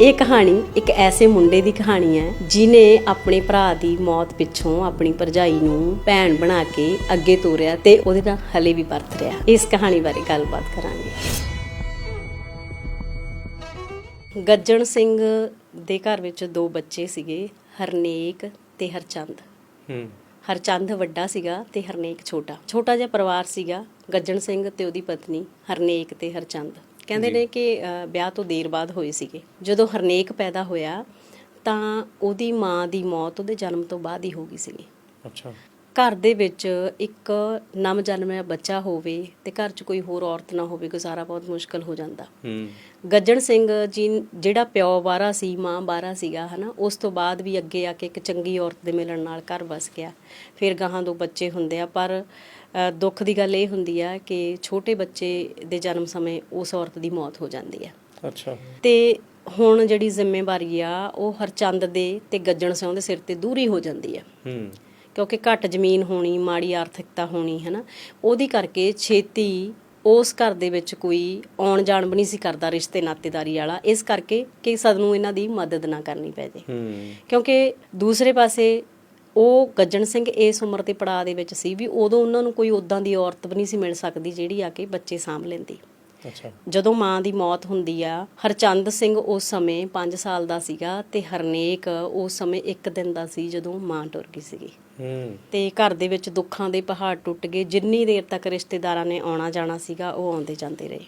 ਇਹ ਕਹਾਣੀ ਇੱਕ ਐਸੇ ਮੁੰਡੇ ਦੀ ਕਹਾਣੀ ਹੈ ਜਿਨੇ ਆਪਣੇ ਭਰਾ ਦੀ ਮੌਤ ਪਿੱਛੋਂ ਆਪਣੀ ਭਰਜਾਈ ਨੂੰ ਭੈਣ ਬਣਾ ਕੇ ਅੱਗੇ ਤੋਰਿਆ ਤੇ ਉਹਦੇ ਨਾਲ ਹਲੇ ਵੀ ਵਰਤ ਰਿਹਾ। ਇਸ ਕਹਾਣੀ ਬਾਰੇ ਗੱਲਬਾਤ ਕਰਾਂਗੇ। ਗੱਜਣ ਸਿੰਘ ਦੇ ਘਰ ਵਿੱਚ ਦੋ ਬੱਚੇ ਸੀਗੇ ਹਰਨੇਕ ਤੇ ਹਰਚੰਦ। ਹੂੰ। ਹਰਚੰਦ ਵੱਡਾ ਸੀਗਾ ਤੇ ਹਰਨੇਕ ਛੋਟਾ। ਛੋਟਾ ਜਿਹਾ ਪਰਿਵਾਰ ਸੀਗਾ ਗੱਜਣ ਸਿੰਘ ਤੇ ਉਹਦੀ ਪਤਨੀ ਹਰਨੇਕ ਤੇ ਹਰਚੰਦ। ਕਹਿੰਦੇ ਨੇ ਕਿ ਵਿਆਹ ਤੋਂ ਦੇਰ ਬਾਅਦ ਹੋਏ ਸੀਗੇ। ਜਦੋਂ ਹਰਨੇਕ ਪੈਦਾ ਹੋਇਆ ਤਾਂ ਉਹਦੀ ਮਾਂ ਦੀ ਮੌਤ ਉਹਦੇ ਜਨਮ ਤੋਂ ਬਾਅਦ ਹੀ ਹੋ ਗਈ ਸੀਗੀ। ਅੱਛਾ। ਘਰ ਦੇ ਵਿੱਚ ਇੱਕ ਨਵ ਜਨਮਿਆ ਬੱਚਾ ਹੋਵੇ ਤੇ ਘਰ 'ਚ ਕੋਈ ਹੋਰ ਔਰਤ ਨਾ ਹੋਵੇ ਗੁਜ਼ਾਰਾ ਬਹੁਤ ਮੁਸ਼ਕਲ ਹੋ ਜਾਂਦਾ। ਹੂੰ। ਗੱਜਣ ਸਿੰਘ ਜੀ ਜਿਹੜਾ ਪਿਓ ਬਾਰਾ ਸੀ ਮਾਂ ਬਾਰਾ ਸੀਗਾ ਹਨਾ ਉਸ ਤੋਂ ਬਾਅਦ ਵੀ ਅੱਗੇ ਆ ਕੇ ਇੱਕ ਚੰਗੀ ਔਰਤ ਦੇ ਮਿਲਣ ਨਾਲ ਘਰ ਵਸ ਗਿਆ। ਫਿਰ ਗਾਹਾਂ ਦੋ ਬੱਚੇ ਹੁੰਦੇ ਆ ਪਰ ਦੁੱਖ ਦੀ ਗੱਲ ਇਹ ਹੁੰਦੀ ਆ ਕਿ ਛੋਟੇ ਬੱਚੇ ਦੇ ਜਨਮ ਸਮੇਂ ਉਸ ਔਰਤ ਦੀ ਮੌਤ ਹੋ ਜਾਂਦੀ ਆ। ਅੱਛਾ। ਤੇ ਹੁਣ ਜਿਹੜੀ ਜ਼ਿੰਮੇਵਾਰੀ ਆ ਉਹ ਹਰਚੰਦ ਦੇ ਤੇ ਗੱਜਣ ਸਿੰਘ ਦੇ ਸਿਰ ਤੇ ਦੂਰੀ ਹੋ ਜਾਂਦੀ ਆ। ਹੂੰ। ਕਿਉਂਕਿ ਘੱਟ ਜ਼ਮੀਨ ਹੋਣੀ ਮਾੜੀ ਆਰਥਿਕਤਾ ਹੋਣੀ ਹੈ ਨਾ ਉਹਦੀ ਕਰਕੇ ਛੇਤੀ ਉਸ ਘਰ ਦੇ ਵਿੱਚ ਕੋਈ ਆਉਣ ਜਾਣ ਵੀ ਨਹੀਂ ਸੀ ਕਰਦਾ ਰਿਸ਼ਤੇ ਨਾਤੇਦਾਰੀ ਵਾਲਾ। ਇਸ ਕਰਕੇ ਕਿ ਸਾਨੂੰ ਇਹਨਾਂ ਦੀ ਮਦਦ ਨਾ ਕਰਨੀ ਪੈ ਜੇ। ਕਿਉਂਕਿ ਦੂਸਰੇ ਪਾਸੇ ਉਹ ਗੱਜਣ ਸਿੰਘ ਇਸ ਉਮਰ ਦੇ ਪੜਾਅ ਦੇ ਵਿੱਚ ਸੀ ਵੀ ਉਦੋਂ ਉਹਨਾਂ ਨੂੰ ਕੋਈ ਉਦਾਂ ਦੀ ਔਰਤ ਵੀ ਨਹੀਂ ਸੀ ਮਿਲ ਸਕਦੀ ਜਿਹੜੀ ਆ ਕੇ ਬੱਚੇ ਸਾਂਭ ਲੈਂਦੀ। ਅੱਛਾ। ਜਦੋਂ ਮਾਂ ਦੀ ਮੌਤ ਹੁੰਦੀ ਆ ਹਰਚੰਦ ਸਿੰਘ ਉਸ ਸਮੇਂ 5 ਸਾਲ ਦਾ ਸੀਗਾ ਤੇ ਹਰਨੇਕ ਉਸ ਸਮੇਂ 1 ਦਿਨ ਦਾ ਸੀ ਜਦੋਂ ਮਾਂ ਟੁਰ ਗਈ ਸੀਗੀ। ਤੇ ਘਰ ਦੇ ਵਿੱਚ ਦੁੱਖਾਂ ਦੇ ਪਹਾੜ ਟੁੱਟ ਗਏ। ਜਿੰਨੀ ਦੇਰ ਤੱਕ ਰਿਸ਼ਤੇਦਾਰਾਂ ਨੇ ਆਉਣਾ ਜਾਣਾ ਸੀਗਾ ਉਹ ਆਉਂਦੇ ਜਾਂਦੇ ਰਹੇ।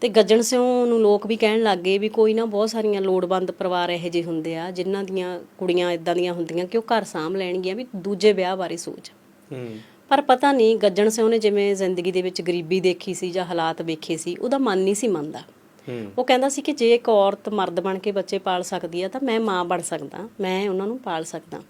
ਤੇ ਗੱਜਣ ਸਿੰਘ ਨੂੰ ਲੋਕ ਵੀ ਕਹਿਣ ਲੱਗ ਗਏ ਵੀ ਕੋਈ ਨਾ ਬਹੁਤ ਸਾਰੀਆਂ ਲੋੜਵੰਦ ਪਰਿਵਾਰ ਇਹੋ ਜਿਹੇ ਹੁੰਦੇ ਆ ਜਿਨ੍ਹਾਂ ਦੀਆਂ ਕੁੜੀਆਂ ਇਦਾਂ ਦੀਆਂ ਹੁੰਦੀਆਂ ਕਿ ਉਹ ਘਰ ਸਾਂਭ ਲੈਣਗੀਆਂ ਵੀ ਦੂਜੇ ਵਿਆਹ ਬਾਰੇ ਸੋਚ। ਹੂੰ। ਪਰ ਪਤਾ ਨਹੀਂ ਗੱਜਣ ਸਿੰਘ ਨੇ ਜਿਵੇਂ ਜ਼ਿੰਦਗੀ ਦੇ ਵਿੱਚ ਗਰੀਬੀ ਦੇਖੀ ਸੀ ਜਾਂ ਹਾਲਾਤ ਵੇਖੇ ਸੀ ਉਹਦਾ ਮਨ ਨਹੀਂ ਸੀ ਮੰਨਦਾ। ਉਹ ਕਹਿੰਦਾ ਸੀ ਕਿ ਜੇ ਇੱਕ ਔਰਤ ਮਰਦ ਬਣ ਕੇ ਬੱਚੇ ਪਾਲ ਸਕਦੀ ਆ ਤਾਂ ਮੈਂ ਮਾਂ ਬਣ ਸਕਦਾ ਮੈਂ ਉਹਨਾਂ ਨੂੰ ਪਾਲ ਸਕਦਾ।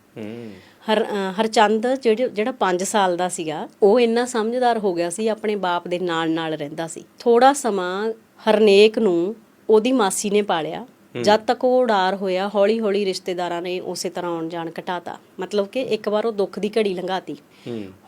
ਹਰ ਹਰਚੰਦ ਜਿਹੜੇ ਜਿਹੜਾ 5 ਸਾਲ ਦਾ ਸੀਗਾ ਉਹ ਇੰਨਾ ਸਮਝਦਾਰ ਹੋ ਗਿਆ ਸੀ ਆਪਣੇ ਬਾਪ ਦੇ ਨਾਲ ਨਾਲ ਰਹਿੰਦਾ ਸੀ। ਥੋੜਾ ਸਮਾਂ ਹਰਨੇਕ ਨੂੰ ਉਹਦੀ ਮਾਸੀ ਨੇ ਪਾਲਿਆ। ਜਦ ਤੱਕ ਉਹ ਉਡਾਰ ਹੋਇਆ ਹੌਲੀ ਹੌਲੀ ਰਿਸ਼ਤੇਦਾਰਾਂ ਨੇ ਉਸੇ ਤਰ੍ਹਾਂ ਆਉਣ ਜਾਣ ਘਟਾਤਾ। ਮਤਲਬ ਕਿ ਇੱਕ ਵਾਰ ਉਹ ਦੁੱਖ ਦੀ ਘੜੀ ਲੰਘਾਤੀ।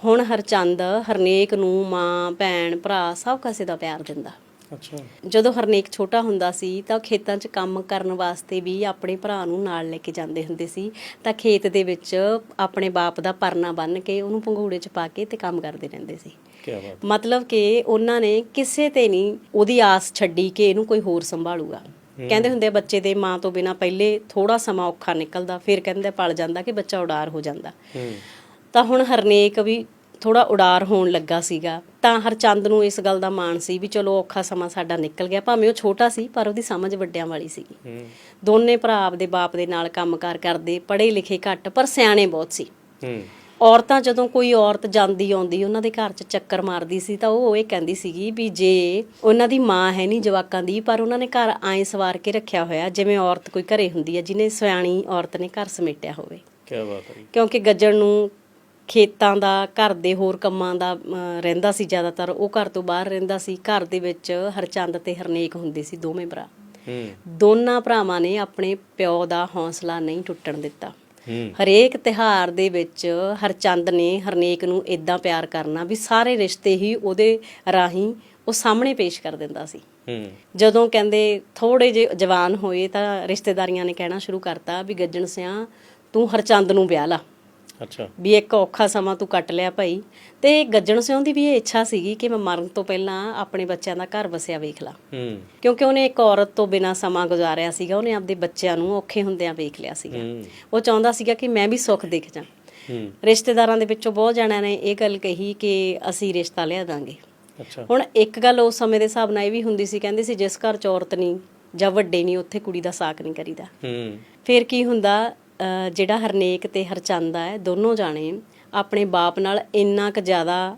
ਹੁਣ ਹਰਚੰਦ ਹਰਨੇਕ ਨੂੰ ਮਾਂ ਭੈਣ ਭਰਾ ਸਭ ਕਾਸੇ ਦਾ ਪਿਆਰ ਦਿੰਦਾ। ਅੱਛਾ। ਜਦੋਂ ਹਰਨੇਕ ਛੋਟਾ ਹੁੰਦਾ ਸੀ ਤਾਂ ਖੇਤਾਂ 'ਚ ਕੰਮ ਕਰਨ ਵਾਸਤੇ ਵੀ ਆਪਣੇ ਭਰਾ ਨੂੰ ਨਾਲ ਲੈ ਕੇ ਜਾਂਦੇ ਹੁੰਦੇ ਸੀ। ਤਾਂ ਖੇਤ ਦੇ ਵਿੱਚ ਆਪਣੇ ਬਾਪ ਦਾ ਪਰਨਾ ਬੰਨ੍ਹ ਕੇ ਉਹਨੂੰ ਪੰਘੂੜੇ 'ਚ ਪਾ ਕੇ ਤੇ ਕੰਮ ਕਰਦੇ ਰਹਿੰਦੇ ਸੀ। ਕੀ ਬਾਤ। ਮਤਲਬ ਕਿ ਉਹਨਾਂ ਨੇ ਕਿਸੇ ਤੇ ਨਹੀਂ ਉਹਦੀ ਆਸ ਛੱਡੀ ਕਿ ਇਹਨੂੰ ਕੋਈ ਹੋਰ ਸੰਭਾਲੂਗਾ। ਕਹਿੰਦੇ ਹੁੰਦੇ ਬੱਚੇ ਦੇ ਮਾਂ ਤੋਂ ਬਿਨਾ ਪਹਿਲੇ ਥੋੜਾ ਸਮਾਂ ਔਖਾ ਨਿਕਲਦਾ ਫਿਰ ਕਹਿੰਦੇ ਪਲ ਜਾਂਦਾ ਕਿ ਬੱਚਾ ਉਡਾਰ ਹੋ ਜਾਂਦਾ। ਹੂੰ। ਤਾਂ ਹੁਣ ਹਰਨੇਕ ਵੀ ਥੋੜਾ ਉਡਾਰ ਹੋਣ ਲੱਗਾ ਸੀਗਾ ਤਾਂ ਹਰਚੰਦ ਨੂੰ ਇਸ ਗੱਲ ਦਾ ਮਾਣ ਸੀ ਵੀ ਚਲੋ ਔਖਾ ਸਮਾਂ ਸਾਡਾ ਨਿਕਲ ਗਿਆ ਭਾਵੇਂ ਉਹ ਛੋਟਾ ਸੀ ਪਰ ਉਹਦੀ ਸਮਝ ਵੱਡਿਆਂ ਵਾਲੀ ਸੀਗੀ। ਹੂੰ। ਦੋਨੇ ਭਰਾ ਆਪਦੇ ਬਾਪ ਦੇ ਨਾਲ ਕੰਮਕਾਰ ਕਰਦੇ ਪੜ੍ਹੇ ਲਿਖੇ ਘੱਟ ਪਰ ਸਿਆਣੇ ਬਹੁਤ ਸੀ। ਹੂੰ। ਔਰਤਾਂ ਜਦੋਂ ਕੋਈ ਔਰਤ ਜਾਂਦੀ ਆਉਂਦੀ ਉਹਨਾਂ ਦੇ ਘਰ 'ਚ ਚੱਕਰ ਮਾਰਦੀ ਸੀ ਤਾਂ ਉਹ ਇਹ ਕਹਿੰਦੀ ਸੀਗੀ ਵੀ ਜੇ ਉਹਨਾਂ ਦੀ ਮਾਂ ਹੈ ਨਹੀਂ ਜਵਾਕਾਂ ਦੀ ਪਰ ਉਹਨਾਂ ਨੇ ਘਰ ਐਂ ਸਵਾਰ ਕੇ ਰੱਖਿਆ ਹੋਇਆ ਜਿਵੇਂ ਔਰਤ ਕੋਈ ਘਰੇ ਹੁੰਦੀ ਹੈ ਜਿਹਨੇ ਸਿਆਣੀ ਔਰਤ ਨੇ ਘਰ ਸਮੇਟਿਆ ਹੋਵੇ। ਕੀ ਬਾਤ ਹੈ ਕਿਉਂਕਿ ਗੱਜਣ ਨੂੰ ਖੇਤਾਂ ਦਾ ਘਰ ਦੇ ਹੋਰ ਕੰਮਾਂ ਦਾ ਰਹਿੰਦਾ ਸੀ ਜ਼ਿਆਦਾਤਰ। ਉਹ ਘਰ ਤੋਂ ਬਾਹਰ ਰਹਿੰਦਾ ਸੀ। ਘਰ ਦੇ ਵਿੱਚ ਹਰਚੰਦ ਤੇ ਹਰਨੇਕ ਹੁੰਦੇ ਸੀ ਦੋਵੇਂ ਭਰਾ। ਹੂੰ। ਦੋਨਾਂ ਭਰਾਵਾਂ ਨੇ ਆਪਣੇ ਪਿਓ ਦਾ ਹੌਸਲਾ ਨਹੀਂ ਟੁੱਟਣ ਦਿੱਤਾ। ਹੂੰ। ਹਰੇਕ ਤਿਹਾਰ ਦੇ ਵਿੱਚ ਹਰਚੰਦ ਨੇ ਹਰਨੇਕ ਨੂੰ ਇਦਾਂ ਪਿਆਰ ਕਰਨਾ ਵੀ ਸਾਰੇ ਰਿਸ਼ਤੇ ਹੀ ਉਹਦੇ ਰਾਹੀਂ ਉਹ ਸਾਹਮਣੇ ਪੇਸ਼ ਕਰ ਦਿੰਦਾ ਸੀ। ਹੂੰ। ਜਦੋਂ ਕਹਿੰਦੇ ਥੋੜੇ ਜਿਹੇ ਜਵਾਨ ਹੋਏ ਤਾਂ ਰਿਸ਼ਤੇਦਾਰੀਆਂ ਨੇ ਕਹਿਣਾ ਸ਼ੁਰੂ ਕਰਤਾ ਵੀ ਗੱਜਣ ਸਿਆਂ ਤੂੰ ਹਰਚੰਦ ਨੂੰ ਵਿਆਹ ਲਾ। ਅੱਛਾ। ਵੀ ਇੱਕ ਔਖਾ ਸਮਾਂ ਤੂੰ ਕੱਟ ਲਿਆ ਭਾਈ। ਤੇ ਗੱਜਣ ਸਿਉਂ ਦੀ ਵੀ ਇਹ ਇੱਛਾ ਸੀਗੀ ਕਿ ਮੈਂ ਮਰਨ ਤੋਂ ਪਹਿਲਾਂ ਆਪਣੇ ਬੱਚਿਆਂ ਦਾ ਘਰ ਵਸਿਆ ਵੇਖ ਲਾਂ। ਹੂੰ। ਕਿਉਂਕਿ ਉਹਨੇ ਇੱਕ ਔਰਤ ਤੋਂ ਬਿਨਾ ਸਮਾਂ ਗੁਜ਼ਾਰਿਆ ਸੀਗਾ ਉਹਨੇ ਆਪਦੇ ਬੱਚਿਆਂ ਨੂੰ ਔਖੇ ਹੁੰਦਿਆਂ ਵੇਖ ਲਿਆ ਸੀਗਾ। ਉਹ ਚਾਹੁੰਦਾ ਸੀਗਾ ਕਿ ਮੈਂ ਵੀ ਸੁੱਖ ਦੇਖ ਜਾਂ। ਹੂੰ। ਰਿਸ਼ਤੇਦਾਰਾਂ ਦੇ ਵਿੱਚੋਂ ਬਹੁਤ ਜਣਿਆਂ ਨੇ ਇਹ ਗੱਲ ਕਹੀ ਕਿ ਅਸੀਂ ਰਿਸ਼ਤਾ ਲਿਆ ਦਾਂਗੇ। ਅੱਛਾ। ਹੁਣ ਇੱਕ ਗੱਲ ਉਸ ਸਮੇਂ ਦੇ ਹਿਸਾਬ ਨਾਲ ਇਹ ਵੀ ਹੁੰਦੀ ਸੀ ਕਹਿੰਦੇ ਸੀ ਜਿਸ ਘਰ ਚ ਔਰਤ ਨਹੀਂ ਜਾਂ ਵੱਡੇ ਨਹੀਂ ਉੱਥੇ ਕੁੜੀ ਦਾ ਸਾਕ ਨਹੀਂ ਕਰੀਦਾ। ਹੂੰ। ਫਿਰ ਕੀ ਹੁੰਦਾ? ਜਿਹੜਾ ਹਰਨੇਕ ਤੇ ਹਰਚੰਦ ਹੈ ਦੋਨੋਂ ਜਾਣੇ ਆਪਣੇ ਬਾਪ ਨਾਲ ਇੰਨਾ ਕੁ ਜ਼ਿਆਦਾ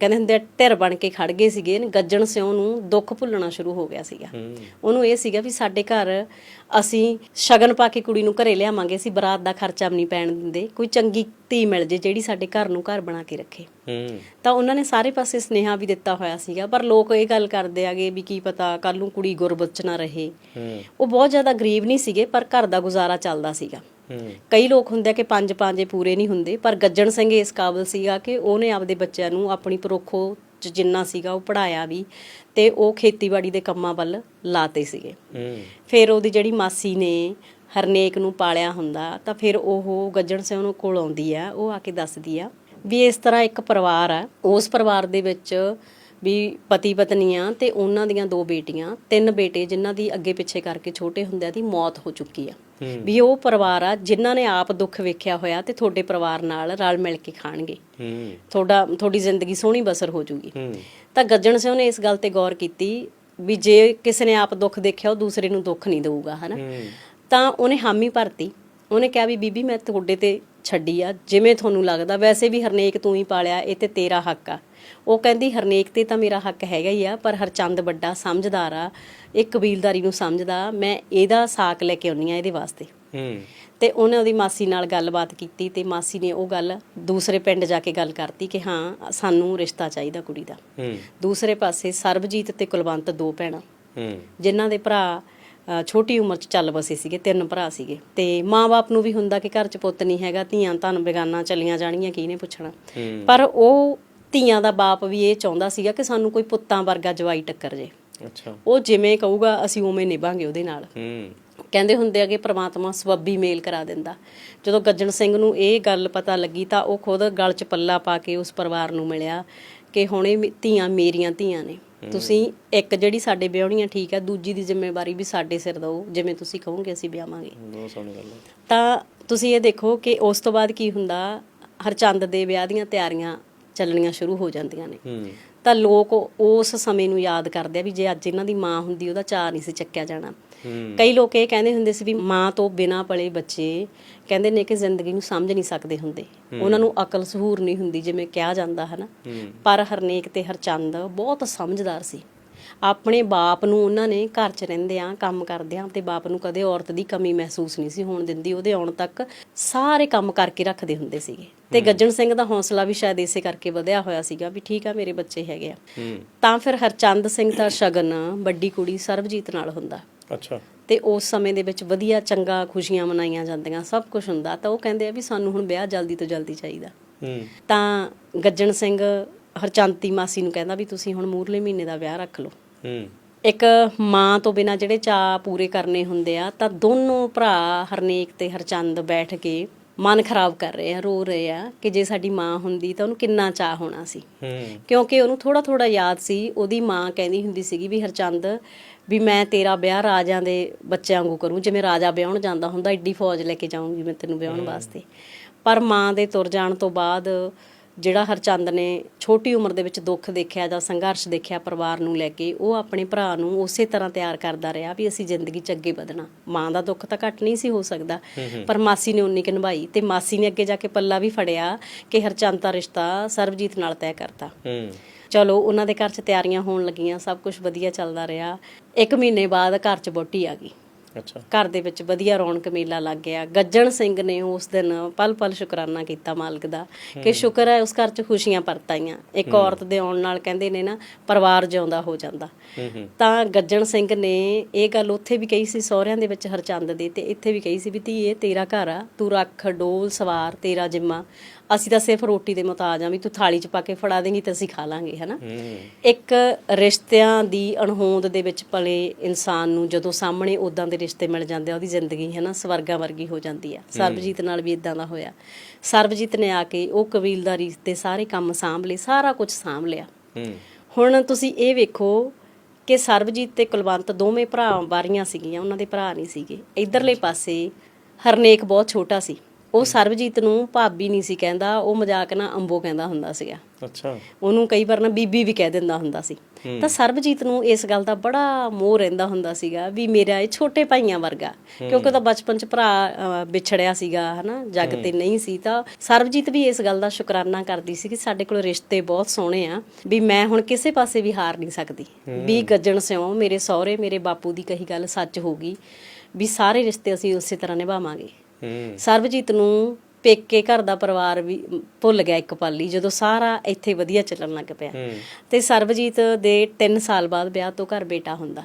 ਕਹਿੰਦੇ ਹੁੰਦੇ ਆ ਢਿਰ ਬਣ ਕੇ ਖੜ ਗਏ ਸੀਗੇ ਗੱਜਣ ਸਿਉ ਨੂੰ ਦੁੱਖ ਭੁੱਲਣਾ ਸ਼ੁਰੂ ਹੋ ਗਿਆ ਸੀਗਾ। ਉਹਨੂੰ ਇਹ ਸੀਗਾ ਵੀ ਸਾਡੇ ਘਰ ਅਸੀਂ ਸ਼ਗਨ ਪਾ ਕੇ ਕੁੜੀ ਨੂੰ ਘਰੇ ਲਿਆਵਾਂਗੇ ਅਸੀਂ ਬਰਾਤ ਦਾ ਖਰਚਾ ਵੀ ਨਹੀਂ ਪੈਣ ਦਿੰਦੇ ਕੋਈ ਚੰਗੀ ਧੀ ਮਿਲ ਜੇ ਜਿਹੜੀ ਸਾਡੇ ਘਰ ਨੂੰ ਘਰ ਬਣਾ ਕੇ ਰੱਖੇ। ਤਾਂ ਉਹਨਾਂ ਨੇ ਸਾਰੇ ਪਾਸੇ ਸਨੇਹਾ ਵੀ ਦਿੱਤਾ ਹੋਇਆ ਸੀਗਾ ਪਰ ਲੋਕ ਇਹ ਗੱਲ ਕਰਦੇ ਆਗੇ ਵੀ ਕੀ ਪਤਾ ਕੱਲ ਨੂੰ ਕੁੜੀ ਗੁਰਬਤ ਚ ਨਾ ਰਹੇ। ਉਹ ਬਹੁਤ ਜ਼ਿਆਦਾ ਗਰੀਬ ਨਹੀਂ ਸੀਗੇ ਪਰ ਘਰ ਦਾ ਗੁਜ਼ਾਰਾ ਚੱਲਦਾ ਸੀਗਾ। ਕਈ ਲੋਕ ਹੁੰਦੇ ਕਿ ਪੰਜ ਪਾਂਜੇ ਪੂਰੇ ਨਹੀਂ ਹੁੰਦੇ ਪਰ ਗੱਜਣ ਸਿੰਘ ਇਸ ਕਾਬਲ ਸੀਗਾ ਕਿ ਉਹਨੇ ਆਪਦੇ ਬੱਚਿਆਂ ਨੂੰ ਆਪਣੀ ਪਰੋਖੋ ਚ ਜਿੰਨਾ ਸੀਗਾ ਉਹ ਪੜਾਇਆ ਵੀ ਤੇ ਉਹ ਖੇਤੀਬਾੜੀ ਦੇ ਕੰਮਾਂ ਵੱਲ ਲਾਤੇ ਸੀਗੇ। ਫਿਰ ਉਹਦੀ ਜਿਹੜੀ ਮਾਸੀ ਨੇ ਹਰਨੇਕ ਨੂੰ ਪਾਲਿਆ ਹੁੰਦਾ ਤਾਂ ਫਿਰ ਉਹ ਗੱਜਣ ਸਿੰਘ ਨੂੰ ਕੋਲ ਆਉਂਦੀ ਆ ਉਹ ਆ ਕੇ ਦੱਸਦੀ ਆ ਵੀ ਇਸ ਤਰ੍ਹਾਂ ਇੱਕ ਪਰਿਵਾਰ ਆ ਉਸ ਪਰਿਵਾਰ ਦੇ ਵਿੱਚ ਵੀ ਪਤੀ ਪਤਨੀਆਂ ਤੇ ਉਹਨਾਂ ਦੀਆਂ ਦੋ ਬੇਟੀਆਂ ਤਿੰਨ ਬੇਟੇ ਜਿਨ੍ਹਾਂ ਦੀ ਅੱਗੇ ਪਿੱਛੇ ਕਰਕੇ ਛੋਟੇ ਹੁੰਦਿਆਂ ਦੀ ਮੌਤ ਹੋ ਚੁੱਕੀ ਆ। ਵੀ ਉਹ ਪਰਿਵਾਰ ਆ ਜਿਨ੍ਹਾਂ ਨੇ ਆਪ ਦੁੱਖ ਵੇਖਿਆ ਹੋਇਆ ਤੇ ਤੁਹਾਡੇ ਪਰਿਵਾਰ ਨਾਲ ਰਲ ਮਿਲ ਕੇ ਖਾਣਗੇ। ਹੂੰ। ਤੁਹਾਡਾ ਤੁਹਾਡੀ ਜ਼ਿੰਦਗੀ ਸੋਹਣੀ ਬਸਰ ਹੋ ਜੂਗੀ। ਹੂੰ। ਤਾਂ ਗੱਜਣ ਸਿੰਘ ਨੇ ਇਸ ਗੱਲ ਤੇ ਗੌਰ ਕੀਤੀ ਵੀ ਜੇ ਕਿਸੇ ਨੇ ਆਪ ਦੁੱਖ ਦੇਖਿਆ ਉਹ ਦੂਸਰੇ ਨੂੰ ਦੁੱਖ ਨਹੀਂ ਦੇਊਗਾ ਹਨਾ? ਤਾਂ ਉਹਨੇ ਹਾਮੀ ਭਰਤੀ। ਉਹਨੇ ਕਿਹਾ ਵੀ ਬੀਬੀ ਮੈਂ ਤੁਹਾਡੇ ਤੇ ਛੱਡੀ ਆ ਜਿਵੇਂ ਤੁਹਾਨੂੰ ਲੱਗਦਾ। ਵੈਸੇ ਵੀ ਹਰਨੇਕ ਤੂੰ ਹੀ ਪਾਲਿਆ ਇਹ ਤੇ ਤੇਰਾ ਹੱਕ ਆ। ਉਹ ਕਹਿੰਦੀ ਹਰਨੇਕ ਤੇ ਤਾਂ ਮੇਰਾ ਹੱਕ ਹੈਗਾ ਹੀ ਆ ਪਰ ਹਰਚੰਦ ਵੱਡਾ ਸਮਝਦਾਰ ਆ ਇਹ ਕਬੀਲਦਾਰੀ ਨੂੰ ਸਮਝਦਾ ਮੈਂ ਇਹਦਾ ਸਾਕ ਲੈ ਕੇ ਆਉਣੀ ਆ ਇਹਦੇ ਵਾਸਤੇ। ਹੂੰ। ਤੇ ਉਹਨੇ ਉਹਦੀ ਮਾਸੀ ਨਾਲ ਗੱਲਬਾਤ ਕੀਤੀ ਤੇ ਮਾਸੀ ਨੇ ਉਹ ਗੱਲ ਦੂਸਰੇ ਪਿੰਡ ਜਾ ਕੇ ਗੱਲ ਕਰਤੀ ਕਿ ਹਾਂ ਸਾਨੂੰ ਰਿਸ਼ਤਾ ਚਾਹੀਦਾ ਕੁੜੀ ਦਾ। ਹੂੰ। ਦੂਸਰੇ ਪਾਸੇ ਸਰਬਜੀਤ ਤੇ ਕੁਲਵੰਤ ਦੋ ਭੈਣਾਂ। ਹੂੰ। ਜਿਨ੍ਹਾਂ ਦੇ ਭਰਾ ਛੋਟੀ ਉਮਰ 'ਚ ਚੱਲ ਬਸੇ ਸੀਗੇ ਤਿੰਨ ਭਰਾ ਸੀਗੇ। ਤੇ ਮਾਪੇ ਨੂੰ ਵੀ ਹੁੰਦਾ ਕਿ ਘਰ 'ਚ ਪੁੱਤ ਨਹੀਂ ਹੈਗਾ ਧੀਆਂ ਧਨ ਬੇਗਾਨਾ ਚਲੀਆਂ ਜਾਣੀਆਂ ਕਿਹਨੇ ਪੁੱਛਣਾ। ਹੂੰ। ਪਰ ਉਹ ਧੀਆਂ ਦਾ ਬਾਪ ਵੀ ਇਹ ਚਾਹੁੰਦਾ ਸੀਗਾ ਕਿ ਸਾਨੂੰ ਕੋਈ ਪੁੱਤਾਂ ਵਰਗਾ ਜਵਾਈ ਟੱਕਰ ਜੇ। ਅੱਛਾ। ਉਹ ਜਿਵੇਂ ਕਹੂਗਾ ਅਸੀਂ ਉਵੇਂ ਨਿਭਾਂਗੇ ਉਹਦੇ ਨਾਲ. ਹੂੰ। ਕਹਿੰਦੇ ਹੁੰਦੇ ਆ ਕਿ ਪ੍ਰਮਾਤਮਾ ਸਬੱਬੀ ਮੇਲ ਕਰਾ ਦਿੰਦਾ। ਜਦੋਂ ਗੱਜਣ ਸਿੰਘ ਨੂੰ ਇਹ ਗੱਲ ਪਤਾ ਲੱਗੀ ਤਾਂ ਉਹ ਖੁਦ ਗਲ 'ਚ ਪੱਲਾ ਪਾ ਕੇ ਉਸ ਪਰਿਵਾਰ ਨੂੰ ਮਿਲਿਆ ਕਿ ਹੁਣ ਇਹ ਧੀਆਂ ਮੇਰੀਆਂ ਧੀਆਂ ਨੇ। ਤੁਸੀਂ ਇੱਕ ਜਿਹੜੀ ਸਾਡੇ ਵਿਆਹਣੀਆਂ ਠੀਕ ਹੈ ਦੂਜੀ ਦੀ ਜ਼ਿੰਮੇਵਾਰੀ ਵੀ ਸਾਡੇ ਸਿਰ ਦਿਓ ਜਿਵੇਂ ਤੁਸੀਂ ਕਹੋਗੇ ਅਸੀਂ ਵਿਆਹਾਂਗੇ। ਬਹੁਤ ਸੋਹਣੀ ਗੱਲ ਹੈ ਤਾਂ ਤੁਸੀਂ ਇਹ ਦੇਖੋ ਕਿ ਉਸ ਤੋਂ ਬਾਅਦ ਕੀ ਹੁੰਦਾ ਹਰਚੰਦ ਦੇ ਵਿਆਹ ਦੀਆਂ ਤਿਆਰੀਆਂ ਚੱਲਣੀਆਂ ਸ਼ੁਰੂ ਹੋ ਜਾਂਦੀਆਂ ਨੇ। ਤਾਂ ਲੋਕ ਉਸ ਸਮੇਂ ਨੂੰ ਯਾਦ ਕਰਦੇ ਆ ਵੀ ਜੇ ਅੱਜ ਇਹਨਾਂ ਦੀ ਮਾਂ ਹੁੰਦੀ ਉਹਦਾ ਚਾਅ ਨਹੀਂ ਸੀ ਚੱਕਿਆ ਜਾਣਾ। ਕਈ ਲੋਕ ਇਹ ਕਹਿੰਦੇ ਹੁੰਦੇ ਸੀ ਵੀ ਮਾਂ ਤੋਂ ਬਿਨਾਂ ਪਲੇ ਬੱਚੇ ਕਹਿੰਦੇ ਨੇ ਕਿ ਜ਼ਿੰਦਗੀ ਨੂੰ ਸਮਝ ਨਹੀਂ ਸਕਦੇ ਹੁੰਦੇ। ਉਹਨਾਂ ਨੂੰ ਅਕਲ ਸਹੂਰ ਨਹੀਂ ਹੁੰਦੀ ਜਿਵੇਂ ਕਿਹਾ ਜਾਂਦਾ ਹੈ ਨਾ। ਪਰ ਹਰਨੇਕ ਤੇ ਹਰਚੰਦ ਬਹੁਤ ਸਮਝਦਾਰ ਸੀ। ਆਪਣੇ ਬਾਪ ਨੂੰ ਉਹਨਾਂ ਨੇ ਘਰ 'ਚ ਰਹਿੰਦਿਆਂ ਕੰਮ ਕਰਦਿਆਂ ਤੇ ਬਾਪ ਨੂੰ ਕਦੇ ਔਰਤ ਦੀ ਕਮੀ ਮਹਿਸੂਸ ਨਹੀਂ ਸੀ ਹੋਣ ਦਿੰਦੀ ਉਹਦੇ ਆਉਣ ਤੱਕ ਸਾਰੇ ਕੰਮ ਕਰਕੇ ਰੱਖਦੇ ਹੁੰਦੇ ਸੀਗੇ। ਤੇ ਗੱਜਣ ਸਿੰਘ ਦਾ ਹੌਸਲਾ ਵੀ ਸ਼ਾਇਦ ਇਸੇ ਕਰਕੇ ਵਧਿਆ ਹੋਇਆ ਸੀਗਾ ਵੀ ਠੀਕ ਆ ਮੇਰੇ ਬੱਚੇ ਹੈਗੇ ਆ। ਤਾਂ ਫਿਰ ਹਰਚੰਦ ਸਿੰਘ ਦਾ ਸ਼ਗਨ ਵੱਡੀ ਕੁੜੀ ਸਰਬਜੀਤ ਨਾਲ ਹੁੰਦਾ। ਅੱਛਾ। ਤੇ ਉਸ ਸਮੇਂ ਦੇ ਵਿੱਚ ਵਧੀਆ ਚੰਗਾ ਖੁਸ਼ੀਆਂ ਮਨਾਈਆਂ ਜਾਂਦੀਆਂ ਸਭ ਕੁਝ ਹੁੰਦਾ। ਤਾਂ ਉਹ ਕਹਿੰਦੇ ਆ ਵੀ ਸਾਨੂੰ ਹੁਣ ਵਿਆਹ ਜਲਦੀ ਤੋਂ ਜਲਦੀ ਚਾਹੀਦਾ। ਤਾਂ ਗੱਜਣ ਸਿੰਘ ਹਰਚੰਤੀ ਮਾਸੀ ਨੂੰ ਕਹਿੰਦਾ ਵੀ ਤੁਸੀਂ ਹੁਣ ਮੂਰਲੇ ਮਹੀਨੇ ਦਾ ਵਿਆਹ ਰੱਖ ਲਓ। ਹੂੰ। ਇੱਕ ਮਾਂ ਤੋਂ ਬਿਨਾ ਜਿਹੜੇ ਚਾਅ ਪੂਰੇ ਕਰਨੇ ਹੁੰਦੇ ਆ ਤਾਂ ਦੋਨੋਂ ਭਰਾ ਹਰਨੇਕ ਤੇ ਹਰਚੰਦ ਬੈਠ ਕੇ ਮਨ ਖਰਾਬ ਕਰ ਰਹੇ ਆ ਰੋ ਰਹੇ ਆ ਕਿ ਜੇ ਸਾਡੀ ਮਾਂ ਹੁੰਦੀ ਤਾਂ ਉਹਨੂੰ ਕਿੰਨਾ ਚਾਅ ਹੋਣਾ ਸੀ। ਕਿਉਂਕਿ ਉਹਨੂੰ ਥੋੜਾ ਥੋੜਾ ਯਾਦ ਸੀ ਉਹਦੀ ਮਾਂ ਕਹਿੰਦੀ ਹੁੰਦੀ ਸੀਗੀ ਵੀ ਹਰਚੰਦ ਵੀ ਮੈਂ ਤੇਰਾ ਵਿਆਹ ਰਾਜਿਆਂ ਦੇ ਬੱਚਿਆਂ ਵਾਂਗੂ ਕਰੂੰ ਜਿਵੇਂ ਰਾਜਾ ਵਿਆਹਣ ਜਾਂਦਾ ਹੁੰਦਾ ਏਡੀ ਫੌਜ ਲੈ ਕੇ ਜਾਊਂਗੀ ਮੈਂ ਤੈਨੂੰ ਵਿਆਹਣ ਵਾਸਤੇ। ਪਰ ਮਾਂ ਦੇ ਤੁਰ ਜਾਣ ਤੋਂ ਬਾਅਦ ਜਿਹੜਾ ਹਰਚੰਦ ਨੇ ਛੋਟੀ ਉਮਰ ਦੇ ਵਿੱਚ ਦੁੱਖ ਦੇਖਿਆ ਜਾਂ ਸੰਘਰਸ਼ ਦੇਖਿਆ ਪਰਿਵਾਰ ਨੂੰ ਲੈ ਕੇ ਉਹ ਆਪਣੇ ਭਰਾ ਨੂੰ ਉਸੇ ਤਰ੍ਹਾਂ ਤਿਆਰ ਕਰਦਾ ਰਿਹਾ ਵੀ ਅਸੀਂ ਜ਼ਿੰਦਗੀ 'ਚ ਅੱਗੇ ਵਧਣਾ। ਮਾਂ ਦਾ ਦੁੱਖ ਤਾਂ ਘੱਟ ਨਹੀਂ ਸੀ ਹੋ ਸਕਦਾ ਪਰ ਮਾਸੀ ਨੇ ਉਨੀ ਕੁ ਨਿਭਾਈ ਤੇ ਮਾਸੀ ਨੇ ਅੱਗੇ ਜਾ ਕੇ ਪੱਲਾ ਵੀ ਫੜਿਆ ਕਿ ਹਰਚੰਦ ਦਾ ਰਿਸ਼ਤਾ ਸਰਬਜੀਤ ਨਾਲ ਤੈਅ ਕਰਤਾ। ਚਲੋ ਉਹਨਾਂ ਦੇ ਘਰ 'ਚ ਤਿਆਰੀਆਂ ਹੋਣ ਲੱਗੀਆਂ ਸਭ ਕੁਝ ਵਧੀਆ ਚੱਲਦਾ ਰਿਹਾ। ਇੱਕ ਮਹੀਨੇ ਬਾਅਦ ਘਰ 'ਚ ਬੋਟੀ ਆ ਗਈ। ਅੱਛਾ। ਘਰ ਦੇ ਵਿੱਚ ਵਧੀਆ ਰੌਣਕ ਮੇਲਾ ਲੱਗ ਗਿਆ। ਗੱਜਣ ਸਿੰਘ ਨੇ ਉਸ ਦਿਨ ਪਲ ਪਲ ਸ਼ੁਕਰਾਨਾ ਕੀਤਾ ਮਾਲਕ ਦਾ ਕਿ ਸ਼ੁਕਰ ਹੈ ਉਸ ਘਰ 'ਚ ਖੁਸ਼ੀਆਂ ਪਰਤ ਆਈਆਂ ਇੱਕ ਔਰਤ ਦੇ ਆਉਣ ਨਾਲ ਕਹਿੰਦੇ ਨੇ ਨਾ ਪਰਿਵਾਰ ਜਿਉਂਦਾ ਹੋ ਜਾਂਦਾ। ਤਾਂ ਗੱਜਣ ਸਿੰਘ ਨੇ ਇਹ ਗੱਲ ਉੱਥੇ ਵੀ ਕਹੀ ਸੀ ਸਹੁਰਿਆਂ ਦੇ ਵਿੱਚ ਹਰਚੰਦ ਦੇ ਤੇ ਇੱਥੇ ਵੀ ਕਹੀ ਸੀ ਵੀ ਧੀਏ ਤੇਰਾ ਘਰ ਆ ਤੂੰ ਰੱਖ ਡੋਲ ਸਵਾਰ ਤੇਰਾ ਜਿੰਮਾ। ਅਸੀਂ ਤਾਂ ਸਿਰਫ ਰੋਟੀ ਦੇ ਮੁਤਾਜ ਆ ਵੀ ਤੂੰ ਥਾਲੀ 'ਚ ਪਾ ਕੇ ਫੜਾ ਦੇਂਗੀ ਤੇ ਅਸੀਂ ਖਾ ਲਾਂਗੇ ਹਨਾ? ਇੱਕ ਰਿਸ਼ਤਿਆਂ ਦੀ ਅਣਹੋਂਦ ਦੇ ਵਿੱਚ ਪਲੇ ਇਨਸਾਨ ਨੂੰ ਜਦੋਂ ਸਾਹਮਣੇ ਉਦਾਂ ਦੇ ਰਿਸ਼ਤੇ ਮਿਲ ਜਾਂਦੇ ਆ ਉਹਦੀ ਜ਼ਿੰਦਗੀ ਹੈ ਨਾ ਸਵਰਗਾਂ ਵਰਗੀ ਹੋ ਜਾਂਦੀ ਆ। ਸਰਬਜੀਤ ਨਾਲ ਵੀ ਇਦਾਂ ਦਾ ਹੋਇਆ। ਸਰਬਜੀਤ ਨੇ ਆ ਕੇ ਉਹ ਕਬੀਲਦਾਰੀ ਦੇ ਸਾਰੇ ਕੰਮ ਸਾਂਭ ਲਏ ਸਾਰਾ ਕੁਝ ਸਾਂਭ ਲਿਆ ਹੁਣ ਤੁਸੀਂ ਇਹ ਵੇਖੋ ਕਿ ਸਰਬਜੀਤ ਤੇ ਕੁਲਵੰਤ ਦੋਵੇਂ ਭਰਾ ਬਾਰੀਆਂ ਸੀਗੀਆਂ ਉਹਨਾਂ ਦੇ ਭਰਾ ਨਹੀਂ ਸੀਗੇ। ਇਧਰਲੇ ਪਾਸੇ ਹਰਨੇਕ ਬਹੁਤ ਛੋਟਾ ਸੀ। ਉਹ ਸਰਬਜੀਤ ਨੂੰ ਭਾਬੀ ਨਹੀਂ ਸੀ ਕਹਿੰਦਾ ਉਹ ਮਜ਼ਾਕ ਨਾਲ ਅੰਬੋ ਕਹਿੰਦਾ ਹੁੰਦਾ ਸੀਗਾ। ਅੱਛਾ। ਉਹਨੂੰ ਕਈ ਵਾਰ ਨਾ ਬੀਬੀ ਵੀ ਕਹਿ ਦਿੰਦਾ ਹੁੰਦਾ ਸੀ। ਤਾਂ ਸਰਬਜੀਤ ਨੂੰ ਇਸ ਗੱਲ ਦਾ ਬੜਾ ਮੋਹ ਰਹਿੰਦਾ ਹੁੰਦਾ ਸੀਗਾ ਵੀ ਮੇਰਾ ਇਹ ਛੋਟੇ ਭਾਈਆਂ ਵਰਗਾ ਕਿਉਂਕਿ ਉਹਦਾ ਬਚਪਨ ਚ ਭਰਾ ਵਿਛੜਿਆ ਸੀਗਾ ਹਨਾ ਜੱਗ ਤੇ ਨਹੀਂ ਸੀ। ਤਾਂ ਸਰਬਜੀਤ ਵੀ ਇਸ ਗੱਲ ਦਾ ਸ਼ੁਕਰਾਨਾ ਕਰਦੀ ਸੀ ਕਿ ਸਾਡੇ ਕੋਲ ਰਿਸ਼ਤੇ ਬਹੁਤ ਸੋਹਣੇ ਆ ਵੀ ਮੈਂ ਹੁਣ ਕਿਸੇ ਪਾਸੇ ਵੀ ਹਾਰ ਨਹੀਂ ਸਕਦੀ। ਵੀ ਗੱਜਣ ਸਿਓ ਮੇਰੇ ਸਹੁਰੇ ਮੇਰੇ ਬਾਪੂ ਦੀ ਕਹੀ ਗੱਲ ਸੱਚ ਹੋਗੀ ਵੀ ਸਾਰੇ ਰਿਸ਼ਤੇ ਅਸੀਂ ਉਸੇ ਤਰ੍ਹਾਂ ਨਿਭਾਵਾਂਗੇ। ਹੂੰ ਸਰਬਜੀਤ ਨੂੰ ਪੇਕੇ ਘਰ ਦਾ ਪਰਿਵਾਰ ਵੀ ਭੁੱਲ ਗਿਆ ਇੱਕ ਪਾਲੀ ਜਦੋਂ ਸਾਰਾ ਇੱਥੇ ਵਧੀਆ ਚੱਲਣ ਲੱਗ ਪਿਆ। ਤੇ ਸਰਬਜੀਤ ਦੇ 3 ਸਾਲ ਬਾਅਦ ਵਿਆਹ ਤੋਂ ਘਰ ਬੇਟਾ ਹੁੰਦਾ।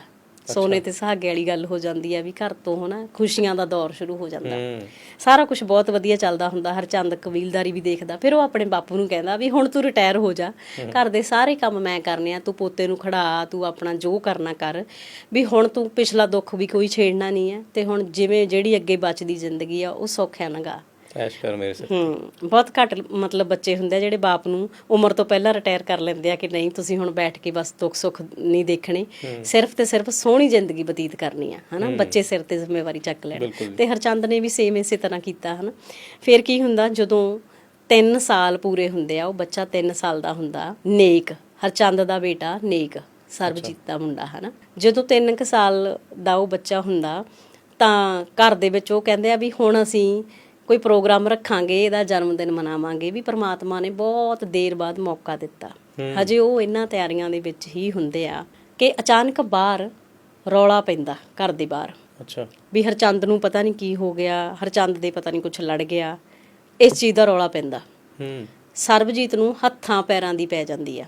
ਸੋਨੇ ਤੇ ਸੁਹਾਗੇ ਵਾਲੀ ਗੱਲ ਹੋ ਜਾਂਦੀ ਆ ਵੀ ਘਰ ਤੋਂ ਹਨਾ ਖੁਸ਼ੀਆਂ ਦਾ ਦੌਰ ਸ਼ੁਰੂ ਹੋ ਜਾਂਦਾ। ਹੂੰ। ਸਾਰਾ ਕੁਝ ਬਹੁਤ ਵਧੀਆ ਚੱਲਦਾ ਹੁੰਦਾ ਹਰਚੰਦ ਕਬੀਲਦਾਰੀ ਵੀ ਦੇਖਦਾ। ਫਿਰ ਉਹ ਆਪਣੇ ਬਾਪੂ ਨੂੰ ਕਹਿੰਦਾ ਵੀ ਹੁਣ ਤੂੰ ਰਿਟਾਇਰ ਹੋ ਜਾ। ਘਰ ਦੇ ਸਾਰੇ ਕੰਮ ਮੈਂ ਕਰਨੇ ਆ ਤੂੰ ਪੋਤੇ ਨੂੰ ਖੜਾ ਤੂੰ ਆਪਣਾ ਜੋ ਕਰਨਾ ਕਰ। ਵੀ ਹੁਣ ਤੂੰ ਪਿਛਲਾ ਦੁੱਖ ਵੀ ਕੋਈ ਛੇੜਨਾ ਨਹੀਂ ਹੈ ਤੇ ਹੁਣ ਜਿਵੇਂ ਜਿਹੜੀ ਅੱਗੇ ਬਚਦੀ ਜ਼ਿੰਦਗੀ ਆ ਉਹ ਸੌਖਿਆ ਨਗਾ। ਐਸ਼ ਕਰ ਮੇਰੇ ਸਿਰ ਹੂੰ ਬਹੁਤ ਘੱਟ ਮਤਲਬ ਬੱਚੇ ਹੁੰਦੇ ਆ ਜਿਹੜੇ ਬਾਪ ਨੂੰ ਉਮਰ ਤੋਂ ਪਹਿਲਾਂ ਰਿਟਾਇਰ ਕਰ ਲੈਂਦੇ ਆ ਕਿ ਨਹੀਂ ਤੁਸੀਂ ਹੁਣ ਬੈਠ ਕੇ ਬਸ ਦੁੱਖ ਸੁੱਖ ਨਹੀਂ ਦੇਖਣੇ। ਸਿਰਫ ਤੇ ਸਿਰਫ ਸੋਹਣੀ ਜ਼ਿੰਦਗੀ ਬਤੀਤ ਕਰਨੀ ਆ ਹਨਾ? ਬੱਚੇ ਸਿਰ ਤੇ ਜ਼ਿੰਮੇਵਾਰੀ ਚੱਕ ਲੈਣ। ਤੇ ਹਰਚੰਦ ਨੇ ਵੀ ਸੇਮ ਇਸੇ ਤਰ੍ਹਾਂ ਕੀਤਾ ਹਨਾ? ਫਿਰ ਕੀ ਹੁੰਦਾ ਜਦੋਂ 3 ਸਾਲ ਪੂਰੇ ਹੁੰਦੇ ਆ ਉਹ ਬੱਚਾ 3 ਸਾਲ ਦਾ ਹੁੰਦਾ ਨੇਕ। ਹਰਚੰਦ ਦਾ ਬੇਟਾ ਨੇਕ ਸਰਬਜੀਤ ਦਾ ਮੁੰਡਾ ਹਨਾ? ਜਦੋਂ 3 ਕੁ ਸਾਲ ਦਾ ਉਹ ਬੱਚਾ ਹੁੰਦਾ ਤਾਂ ਘਰ ਦੇ ਵਿੱਚ ਉਹ ਕਹਿੰਦੇ ਆ ਵੀ ਹੁਣ ਅਸੀਂ ਕੋਈ ਪ੍ਰੋਗਰਾਮ ਰੱਖਾਂਗੇ ਇਹਦਾ ਜਨਮ ਦਿਨ ਮਨਾਵਾਂਗੇ ਵੀ ਪ੍ਰਮਾਤਮਾ ਨੇ ਬਹੁਤ ਦੇਰ ਬਾਅਦ ਮੌਕਾ ਦਿੱਤਾ। ਹਜੇ ਉਹ ਇਹਨਾਂ ਤਿਆਰੀਆਂ ਦੇ ਵਿੱਚ ਹੀ ਹੁੰਦੇ ਆ ਕਿ ਅਚਾਨਕ ਬਾਹਰ ਰੌਲਾ ਪੈਂਦਾ ਘਰ ਦੇ ਬਾਹਰ। ਅੱਛਾ। ਵੀ ਹਰਚੰਦ ਨੂੰ ਪਤਾ ਨਹੀਂ ਕੀ ਹੋ ਗਿਆ ਹਰਚੰਦ ਦੇ ਪਤਾ ਨਹੀਂ ਕੁਝ ਲੜ ਗਿਆ ਇਸ ਚੀਜ਼ ਦਾ ਰੌਲਾ ਪੈਂਦਾ। ਹੂੰ। ਸਰਬਜੀਤ ਨੂੰ ਹੱਥਾਂ ਪੈਰਾਂ ਦੀ ਪੈ ਜਾਂਦੀ ਆ।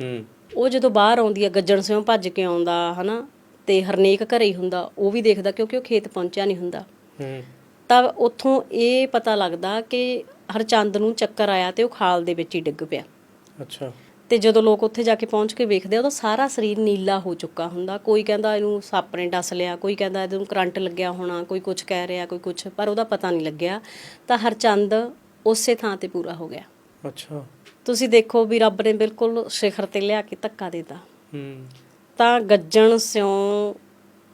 ਹੂੰ। ਉਹ ਜਦੋਂ ਬਾਹਰ ਆਉਂਦੀ ਆ ਗੱਜਣ ਸਿਓ ਭੱਜ ਕੇ ਆਉਂਦਾ ਹਨਾ ਤੇ ਹਰਨੇਕ ਘਰੇ ਹੀ ਹੁੰਦਾ ਉਹ ਵੀ ਦੇਖਦਾ ਕਿਉਂਕਿ ਉਹ ਖੇਤ ਪਹੁੰਚਿਆ ਨਹੀਂ ਹੁੰਦਾ। ਹੂੰ। ਤਾਂ ਉੱਥੋਂ ਇਹ ਪਤਾ ਲੱਗਦਾ ਕਿ ਹਰਚੰਦ ਨੂੰ ਚੱਕਰ ਆਇਆ ਤੇ ਉਹ ਖਾਲ ਦੇ ਵਿੱਚ ਹੀ ਡਿੱਗ ਪਿਆ। ਅੱਛਾ। ਤੇ ਜਦੋਂ ਲੋਕ ਉੱਥੇ ਜਾ ਕੇ ਪਹੁੰਚ ਕੇ ਵੇਖਦੇ ਆ ਉਹਦਾ ਸਾਰਾ ਸਰੀਰ ਨੀਲਾ ਹੋ ਚੁੱਕਾ ਹੁੰਦਾ। ਕੋਈ ਕਹਿੰਦਾ ਇਹਨੂੰ ਸੱਪ ਨੇ ਡਸ ਲਿਆ ਕੋਈ ਕਹਿੰਦਾ ਇਹਨੂੰ ਕਰੰਟ ਲੱਗਿਆ ਹੋਣਾ ਕੋਈ ਕੁਝ ਕਹਿ ਰਿਹਾ ਕੋਈ ਕੁਝ ਪਰ ਉਹਦਾ ਪਤਾ ਨਹੀਂ ਲੱਗਿਆ। ਤਾਂ ਹਰਚੰਦ ਉਸੇ ਥਾਂ ਤੇ ਪੂਰਾ ਹੋ ਗਿਆ। ਅੱਛਾ। ਤੁਸੀਂ ਦੇਖੋ ਵੀ ਰੱਬ ਨੇ ਬਿਲਕੁਲ ਸਿਖਰ ਤੇ ਲਿਆ ਕੇ ਧੱਕਾ ਦਿੱਤਾ। ਹੂੰ। ਤਾਂ ਗੱਜਣ ਸਿਉ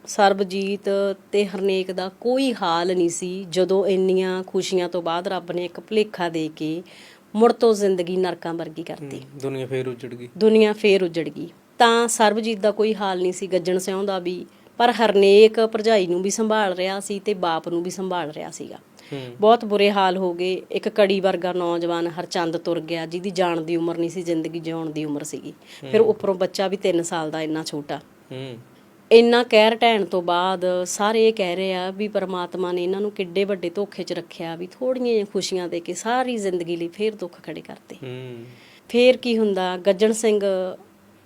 ਸਰਬਜੀਤ ਤੇ ਹਰਨੇਕ ਦਾ ਕੋਈ ਹਾਲ ਨਹੀਂ ਸੀ ਜਦੋਂ ਇੰਨੀਆਂ ਖੁਸ਼ੀਆਂ ਤੋਂ ਬਾਅਦ ਰੱਬ ਨੇ ਇੱਕ ਭੁਲੇਖਾ ਦੇ ਕੇ ਮੁੜ ਤੋਂ ਜ਼ਿੰਦਗੀ ਨਰਕਾਂ ਵਰਗੀ ਕਰਤੀ। ਦੁਨੀਆ ਫੇਰ ਉਜੜ ਗਈ। ਦੁਨੀਆ ਫੇਰ ਉਜੜ ਗਈ। ਤਾਂ ਸਰਬਜੀਤ ਦਾ ਕੋਈ ਹਾਲ ਨਹੀਂ ਸੀ ਗੱਜਣ ਸਿਉਂ ਦਾ ਵੀ ਪਰ ਹਰਨੇਕ ਭਰਜਾਈ ਨੂੰ ਵੀ ਸੰਭਾਲ ਰਿਹਾ ਸੀ ਤੇ ਬਾਪ ਨੂੰ ਵੀ ਸੰਭਾਲ ਰਿਹਾ ਸੀਗਾ। ਬਹੁਤ ਬੁਰੇ ਹਾਲ ਹੋ ਗਏ। ਇੱਕ ਕੜੀ ਵਰਗਾ ਨੌਜਵਾਨ ਹਰਚੰਦ ਤੁਰ ਗਿਆ ਜਿਹਦੀ ਜਾਣ ਦੀ ਉਮਰ ਨਹੀਂ ਸੀ ਜ਼ਿੰਦਗੀ ਜਿਉਣ ਦੀ ਉਮਰ ਸੀਗੀ। ਫਿਰ ਉੱਪਰੋਂ ਬੱਚਾ ਵੀ 3 ਸਾਲ ਦਾ ਇੰਨਾ ਛੋਟਾ। ਇੰਨਾ ਕਹਿਰ ਢਹਿਣ ਤੋਂ ਬਾਅਦ ਸਾਰੇ ਇਹ ਕਹਿ ਰਹੇ ਆ ਵੀ ਪਰਮਾਤਮਾ ਨੇ ਇਹਨਾਂ ਨੂੰ ਕਿੱਡੇ ਵੱਡੇ ਧੋਖੇ 'ਚ ਰੱਖਿਆ ਵੀ ਥੋੜੀਆਂ ਜਿਹੀਆਂ ਖੁਸ਼ੀਆਂ ਦੇ ਕੇ ਸਾਰੀ ਜ਼ਿੰਦਗੀ ਲਈ ਫੇਰ ਦੁੱਖ ਖੜੇ ਕਰਤੇ। ਹੂੰ। ਫੇਰ ਕੀ ਹੁੰਦਾ ਗੱਜਣ ਸਿੰਘ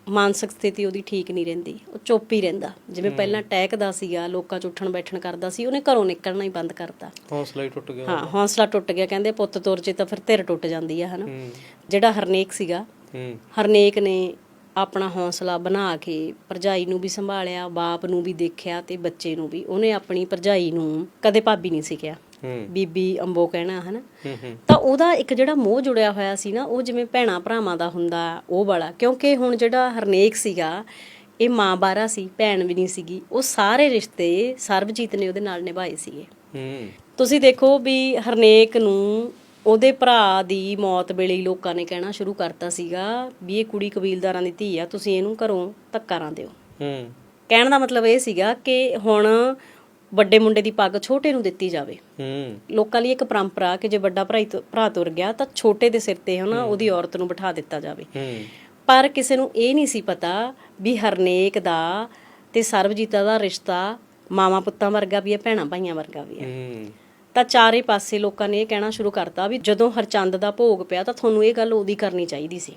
ਮਾਨਸਿਕ ਸਥਿਤੀ ਉਹਦੀ ਠੀਕ ਨਹੀਂ ਰਹਿੰਦੀ ਉਹ ਚੁੱਪ ਹੀ ਰਹਿੰਦਾ। ਜਿਵੇਂ ਪਹਿਲਾਂ ਟਹਿਕਦਾ ਸੀਗਾ ਲੋਕਾਂ 'ਚ ਉੱਠਣ ਬੈਠਣ ਕਰਦਾ ਸੀ ਉਹਨੇ ਘਰੋਂ ਨਿਕਲਣਾ ਹੀ ਬੰਦ ਕਰਤਾ। ਹੌਸਲਾ ਹੀ ਟੁੱਟ ਗਿਆ ਹਾਂ ਹੌਸਲਾ ਟੁੱਟ ਗਿਆ ਕਹਿੰਦੇ ਪੁੱਤ ਤੁਰ ਜੇ ਤਾਂ ਫਿਰ ਧਿਰ ਟੁੱਟ ਜਾਂਦੀ ਆ ਹਨਾ। ਜਿਹੜਾ ਹਰਨੇਕ ਸੀਗਾ ਹਰਨੇਕ ਨੇ ਆਪਣਾ ਹੌਸਲਾ ਬਣਾ ਕੇ ਭਰਜਾਈ ਨੂੰ ਵੀ ਸੰਭਾਲਿਆ ਬਾਪ ਨੂੰ ਵੀ ਦੇਖਿਆ ਤੇ ਬੱਚੇ ਨੂੰ ਵੀ। ਉਹਨੇ ਆਪਣੀ ਭਰਜਾਈ ਨੂੰ ਕਦੇ ਭਾਬੀ ਨਹੀਂ ਸੀ ਕਿਹਾ। ਬੀਬੀ ਅੰਬੋ ਕਹਿਣਾ ਹਨਾ? ਤਾਂ ਉਹਦਾ ਇੱਕ ਜਿਹੜਾ ਮੋਹ ਜੁੜਿਆ ਹੋਇਆ ਸੀ ਨਾ ਉਹ ਜਿਵੇਂ ਭੈਣਾ ਭਰਾਵਾਂ ਦਾ ਹੁੰਦਾ ਉਹ ਵਾਲਾ। ਕਿਉਂਕਿ ਹੁਣ ਜਿਹੜਾ ਹਰਨੇਕ ਸੀਗਾ ਇਹ ਮਾਂ ਬਾਰਾ ਸੀ ਭੈਣ ਵੀ ਨਹੀਂ ਸੀਗੀ। ਉਹ ਸਾਰੇ ਰਿਸ਼ਤੇ ਸਰਬਜੀਤ ਨੇ ਉਹਦੇ ਨਾਲ ਨਿਭਾਏ ਸੀਗੇ। ਤੁਸੀਂ ਦੇਖੋ ਵੀ ਹਰਨੇਕ ਨੂੰ ਉਹਦੇ ਭਰਾ ਦੀ ਮੌਤ ਵੇਲੇ ਲੋਕਾਂ ਨੇ ਕਹਿਣਾ ਸ਼ੁਰੂ ਕਰਤਾ ਸੀਗਾ ਵੀ ਇਹ ਕੁੜੀ ਕਬੀਲਦਾਰਾਂ ਦੀ ਧੀ ਆ ਤੁਸੀਂ ਇਹਨੂੰ ਘਰੋਂ ਧੱਕਾ ਨਾ ਦਿਓ। ਹੂੰ। ਕਹਿਣ ਦਾ ਮਤਲਬ ਇਹ ਸੀਗਾ ਕਿ ਹੁਣ ਵੱਡੇ ਮੁੰਡੇ ਦੀ ਪੱਗ ਛੋਟੇ ਨੂੰ ਦਿੱਤੀ ਜਾਵੇ। ਹੂੰ। ਲੋਕਾਂ ਲਈ ਇੱਕ ਪਰੰਪਰਾ ਕਿ ਜੇ ਵੱਡਾ ਭਰਾ ਭਰਾ ਤੁਰ ਗਿਆ ਤਾਂ ਛੋਟੇ ਦੇ ਸਿਰ ਤੇ ਹਨਾ ਉਹਦੀ ਔਰਤ ਨੂੰ ਬਿਠਾ ਦਿੱਤਾ ਜਾਵੇ। ਹੂੰ। ਪਰ ਕਿਸੇ ਨੂੰ ਇਹ ਨਹੀਂ ਸੀ ਪਤਾ ਵੀ ਹਰਨੇਕ ਦਾ ਤੇ ਸਰਬਜੀਤਾ ਦਾ ਰਿਸ਼ਤਾ ਮਾਮਾ ਪੁੱਤਾਂ ਵਰਗਾ ਵੀ ਹੈ ਭੈਣਾਂ ਭਾਈਆਂ ਵਰਗਾ ਵੀ ਹੈ। ਹੂੰ। ਤਾਂ ਚਾਰੇ ਪਾਸੇ ਲੋਕਾਂ ਨੇ ਇਹ ਕਹਿਣਾ ਸ਼ੁਰੂ ਕਰਤਾ ਵੀ ਜਦੋਂ ਹਰਚੰਦ ਦਾ ਭੋਗ ਪਿਆ ਤਾਂ ਤੁਹਾਨੂੰ ਇਹ ਗੱਲ ਉਹਦੀ ਕਰਨੀ ਚਾਹੀਦੀ ਸੀ।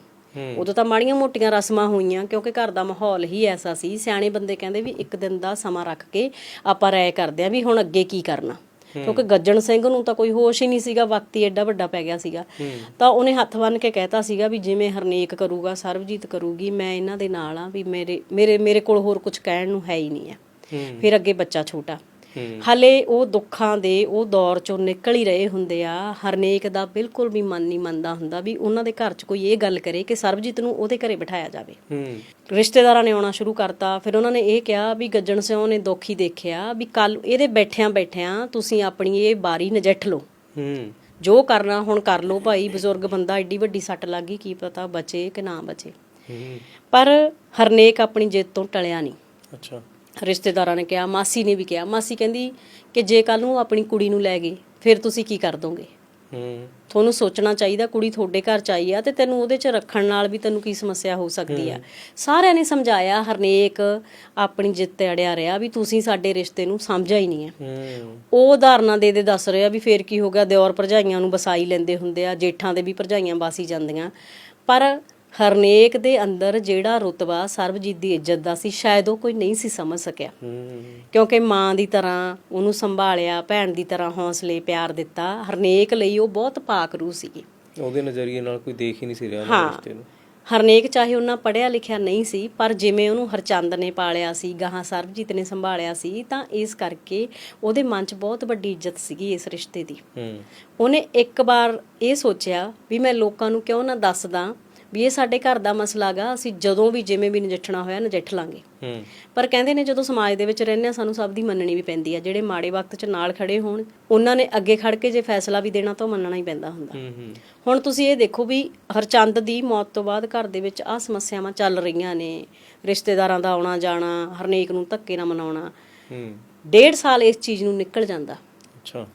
ਉਦੋਂ ਤਾਂ ਮਾੜੀਆਂ ਮੋਟੀਆਂ ਰਸਮਾਂ ਹੋਈਆਂ ਕਿਉਂਕਿ ਘਰ ਦਾ ਮਾਹੌਲ ਹੀ ਐਸਾ ਸੀ। ਸਿਆਣੇ ਬੰਦੇ ਕਹਿੰਦੇ ਵੀ ਇੱਕ ਦਿਨ ਦਾ ਸਮਾਂ ਰੱਖ ਕੇ ਆਪਾਂ ਰਾਏ ਕਰਦੇ ਆਂ ਵੀ ਹੁਣ ਅੱਗੇ ਕੀ ਕਰਨਾ। ਕਿਉਂਕਿ ਗੱਜਣ ਸਿੰਘ ਨੂੰ ਤਾਂ ਕੋਈ ਹੋਸ਼ ਹੀ ਨਹੀਂ ਸੀਗਾ ਵਕਤ ਹੀ ਐਡਾ ਵੱਡਾ ਪੈ ਗਿਆ ਸੀਗਾ। ਤਾਂ ਉਹਨੇ ਹੱਥ ਬੰਨ ਕੇ ਕਹਿਤਾ ਸੀਗਾ ਵੀ ਜਿਵੇਂ ਹਰਨੇਕ ਕਰੂਗਾ ਸਰਬਜੀਤ ਕਰੂਗੀ ਮੈਂ ਇਹਨਾਂ ਦੇ ਨਾਲ ਆ ਵੀ ਮੇਰੇ ਮੇਰੇ ਮੇਰੇ ਕੋਲ ਹੋਰ ਕੁਝ ਕਹਿਣ ਨੂੰ ਹੈ ਹੀ ਨਹੀਂ ਆ ਫਿਰ ਅੱਗੇ ਬੱਚਾ ਛੋਟਾ। ਹਲੇ ਉਹ ਦੁੱਖਾਂ ਦੇ ਉਹ ਦੌਰ ਚੋਂ ਨਿਕਲ ਹੀ ਰਹੇ ਹੁੰਦੇ ਆ। ਹਰਨੇਕ ਦਾ ਬਿਲਕੁਲ ਵੀ ਮਨ ਨਹੀਂ ਮੰਨਦਾ ਹੁੰਦਾ ਵੀ ਉਹਨਾਂ ਦੇ ਘਰ 'ਚ ਕੋਈ ਇਹ ਗੱਲ ਕਰੇ ਕਿ ਸਰਬਜੀਤ ਨੂੰ ਉਹਦੇ ਘਰੇ ਬਿਠਾਇਆ ਜਾਵੇ। ਹੂੰ। ਰਿਸ਼ਤੇਦਾਰਾਂ ਨੇ ਆਉਣਾ ਸ਼ੁਰੂ ਕਰਤਾ। ਫਿਰ ਉਹਨਾਂ ਨੇ ਇਹ ਕਿਹਾ ਵੀ ਗੱਜਣ ਸਿਉ ਨੇ ਦੁੱਖ ਹੀ ਦੇਖਿਆ ਵੀ ਕੱਲ ਇਹਦੇ ਬੈਠਿਆਂ ਬੈਠਿਆਂ ਤੁਸੀਂ ਆਪਣੀ ਇਹ ਬਾਰੀ ਨਜਿੱਠ ਲਓ। ਹੂੰ। ਜੋ ਕਰਨਾ ਹੁਣ ਕਰ ਲਓ ਭਾਈ ਬਜ਼ੁਰਗ ਬੰਦਾ ਏਡੀ ਵੱਡੀ ਸੱਟ ਲੱਗੀ ਕੀ ਪਤਾ ਬਚੇ ਕਿ ਨਾ ਬਚੇ। ਹੂੰ। ਪਰ ਹਰਨੇਕ ਆਪਣੀ ਜਿੱਦ ਤੋਂ ਟਲਿਆ ਨਹੀਂ। ਅੱਛਾ। ਰਿਸ਼ਤੇਦਾਰਾਂ ਨੇ ਕਿਹਾ ਮਾਸੀ ਨੇ ਵੀ ਕਿਹਾ। ਮਾਸੀ ਕਹਿੰਦੀ ਕਿ ਜੇ ਕੱਲ ਨੂੰ ਆਪਣੀ ਕੁੜੀ ਨੂੰ ਲੈ ਗਏ ਫਿਰ ਤੁਸੀਂ ਕੀ ਕਰ ਦੋਗੇ? ਹੂੰ। ਤੁਹਾਨੂੰ ਸੋਚਣਾ ਚਾਹੀਦਾ ਕੁੜੀ ਤੁਹਾਡੇ ਘਰ ਚ ਆਈ ਆ ਤੇ ਤੈਨੂੰ ਉਹਦੇ ਚ ਰੱਖਣ ਨਾਲ ਵੀ ਤੈਨੂੰ ਕੀ ਸਮੱਸਿਆ ਹੋ ਸਕਦੀ ਆ। ਸਾਰਿਆਂ ਨੇ ਸਮਝਾਇਆ ਹਰਨੇਕ ਆਪਣੀ ਜਿੱਤ ਤੇ ਅੜਿਆ ਰਿਹਾ ਵੀ ਤੁਸੀਂ ਸਾਡੇ ਰਿਸ਼ਤੇ ਨੂੰ ਸਮਝਿਆ ਹੀ ਨਹੀਂ ਆ। ਹੂੰ। ਉਹ ਉਦਾਹਰਨਾਂ ਦੇ ਦੇ ਦੱਸ ਰਿਹਾ ਵੀ ਫੇਰ ਕੀ ਹੋ ਗਿਆ ਦਿਓਰ ਭਰਜਾਈਆਂ ਨੂੰ ਵਸਾਈ ਲੈਂਦੇ ਹੁੰਦੇ ਆ ਜੇਠਾਂ ਦੇ ਵੀ ਭਰਜਾਈਆਂ ਵਾਸੀ ਜਾਂਦੀਆਂ। ਪਰ ਹਰਨੇਕ ਦੇ ਅੰਦਰ ਜਿਹੜਾ ਰੁਤਬਾ ਸਰਬਜੀਤ ਦੀ ਇੱਜ਼ਤ ਦਾ ਸੀ ਸ਼ਾਇਦ ਉਹ ਕੋਈ ਨਹੀਂ ਸੀ ਸਮਝ ਸਕਿਆ। ਕਿਉਂਕਿ ਮਾਂ ਦੀ ਤਰ੍ਹਾਂ ਉਹਨੂੰ ਸੰਭਾਲਿਆ ਭੈਣ ਦੀ ਤਰ੍ਹਾਂ ਹੌਸਲੇ ਪਿਆਰ ਦਿੱਤਾ ਹਰਨੇਕ ਲਈ ਉਹ ਬਹੁਤ ਪਾਕ ਰੂਹ ਸੀਗੀ। ਉਹਦੇ ਨਜ਼ਰੀਏ ਨਾਲ ਕੋਈ ਦੇਖ ਹੀ ਨਹੀਂ ਸੀ ਰਿਹਾ ਉਹਨਾਂ ਹਾਂ। ਰਿਸ਼ਤੇ ਨੂੰ। ਹਰਨੇਕ ਚਾਹੇ ਉਹਨਾਂ ਪੜਿਆ ਲਿਖਿਆ ਨਹੀਂ ਸੀ ਪਰ ਜਿਵੇਂ ਉਹਨੂੰ ਹਰਚੰਦ ਨੇ ਪਾਲਿਆ ਸੀ ਗਾਹਾਂ ਸਰਬਜੀਤ ਨੇ ਸੰਭਾਲਿਆ ਸੀ ਤਾਂ ਇਸ ਕਰਕੇ ਉਹਦੇ ਮਨ 'ਚ ਬਹੁਤ ਵੱਡੀ ਇੱਜ਼ਤ ਸੀਗੀ ਇਸ ਰਿਸ਼ਤੇ ਦੀ। ਹੂੰ। ਉਹਨੇ ਇੱਕ ਵਾਰ ਇਹ ਸੋਚਿਆ ਵੀ ਮੈਂ ਲੋਕਾਂ ਨੂੰ ਕਿਉਂ ਨਾ ਦੱਸਦਾ ਵੀ ਇਹ ਸਾਡੇ ਘਰ ਦਾ ਮਸਲਾ ਗਾ ਅਸੀਂ ਜਦੋਂ ਵੀ ਜਿਵੇਂ ਵੀ ਨਜਿੱਠਣਾ ਹੋਇਆ ਨਜਿੱਠ ਲਾਂਗੇ। ਪਰ ਕਹਿੰਦੇ ਨੇ ਜਦੋਂ ਸਮਾਜ ਦੇ ਵਿੱਚ ਰਹਿੰਦੇ ਆ ਸਾਨੂੰ ਸਭ ਦੀ ਮੰਨਣੀ ਵੀ ਪੈਂਦੀ ਆ। ਜਿਹੜੇ ਮਾੜੇ ਵਕਤ 'ਚ ਨਾਲ ਖੜੇ ਹੋਣ ਉਹਨਾਂ ਨੇ ਅੱਗੇ ਖੜ ਕੇ ਜੇ ਫੈਸਲਾ ਵੀ ਦੇਣਾ ਤਾਂ ਮੰਨਣਾ ਹੀ ਪੈਂਦਾ ਹੁੰਦਾ। ਹੁਣ ਤੁਸੀਂ ਇਹ ਦੇਖੋ ਵੀ ਹਰਚੰਦ ਦੀ ਮੌਤ ਤੋਂ ਬਾਅਦ ਘਰ ਦੇ ਵਿੱਚ ਆ ਸਮੱਸਿਆਵਾਂ ਚੱਲ ਰਹੀਆਂ ਨੇ। ਰਿਸ਼ਤੇਦਾਰਾਂ ਦਾ ਆਉਣਾ ਜਾਣਾ ਹਰਨੇਕ ਨੂੰ ਧੱਕੇ ਨਾਲ ਮਨਾਉਣਾ। ਡੇਢ ਸਾਲ ਇਸ ਚੀਜ਼ ਨੂੰ ਨਿਕਲ ਜਾਂਦਾ। ਅੱਛਾ।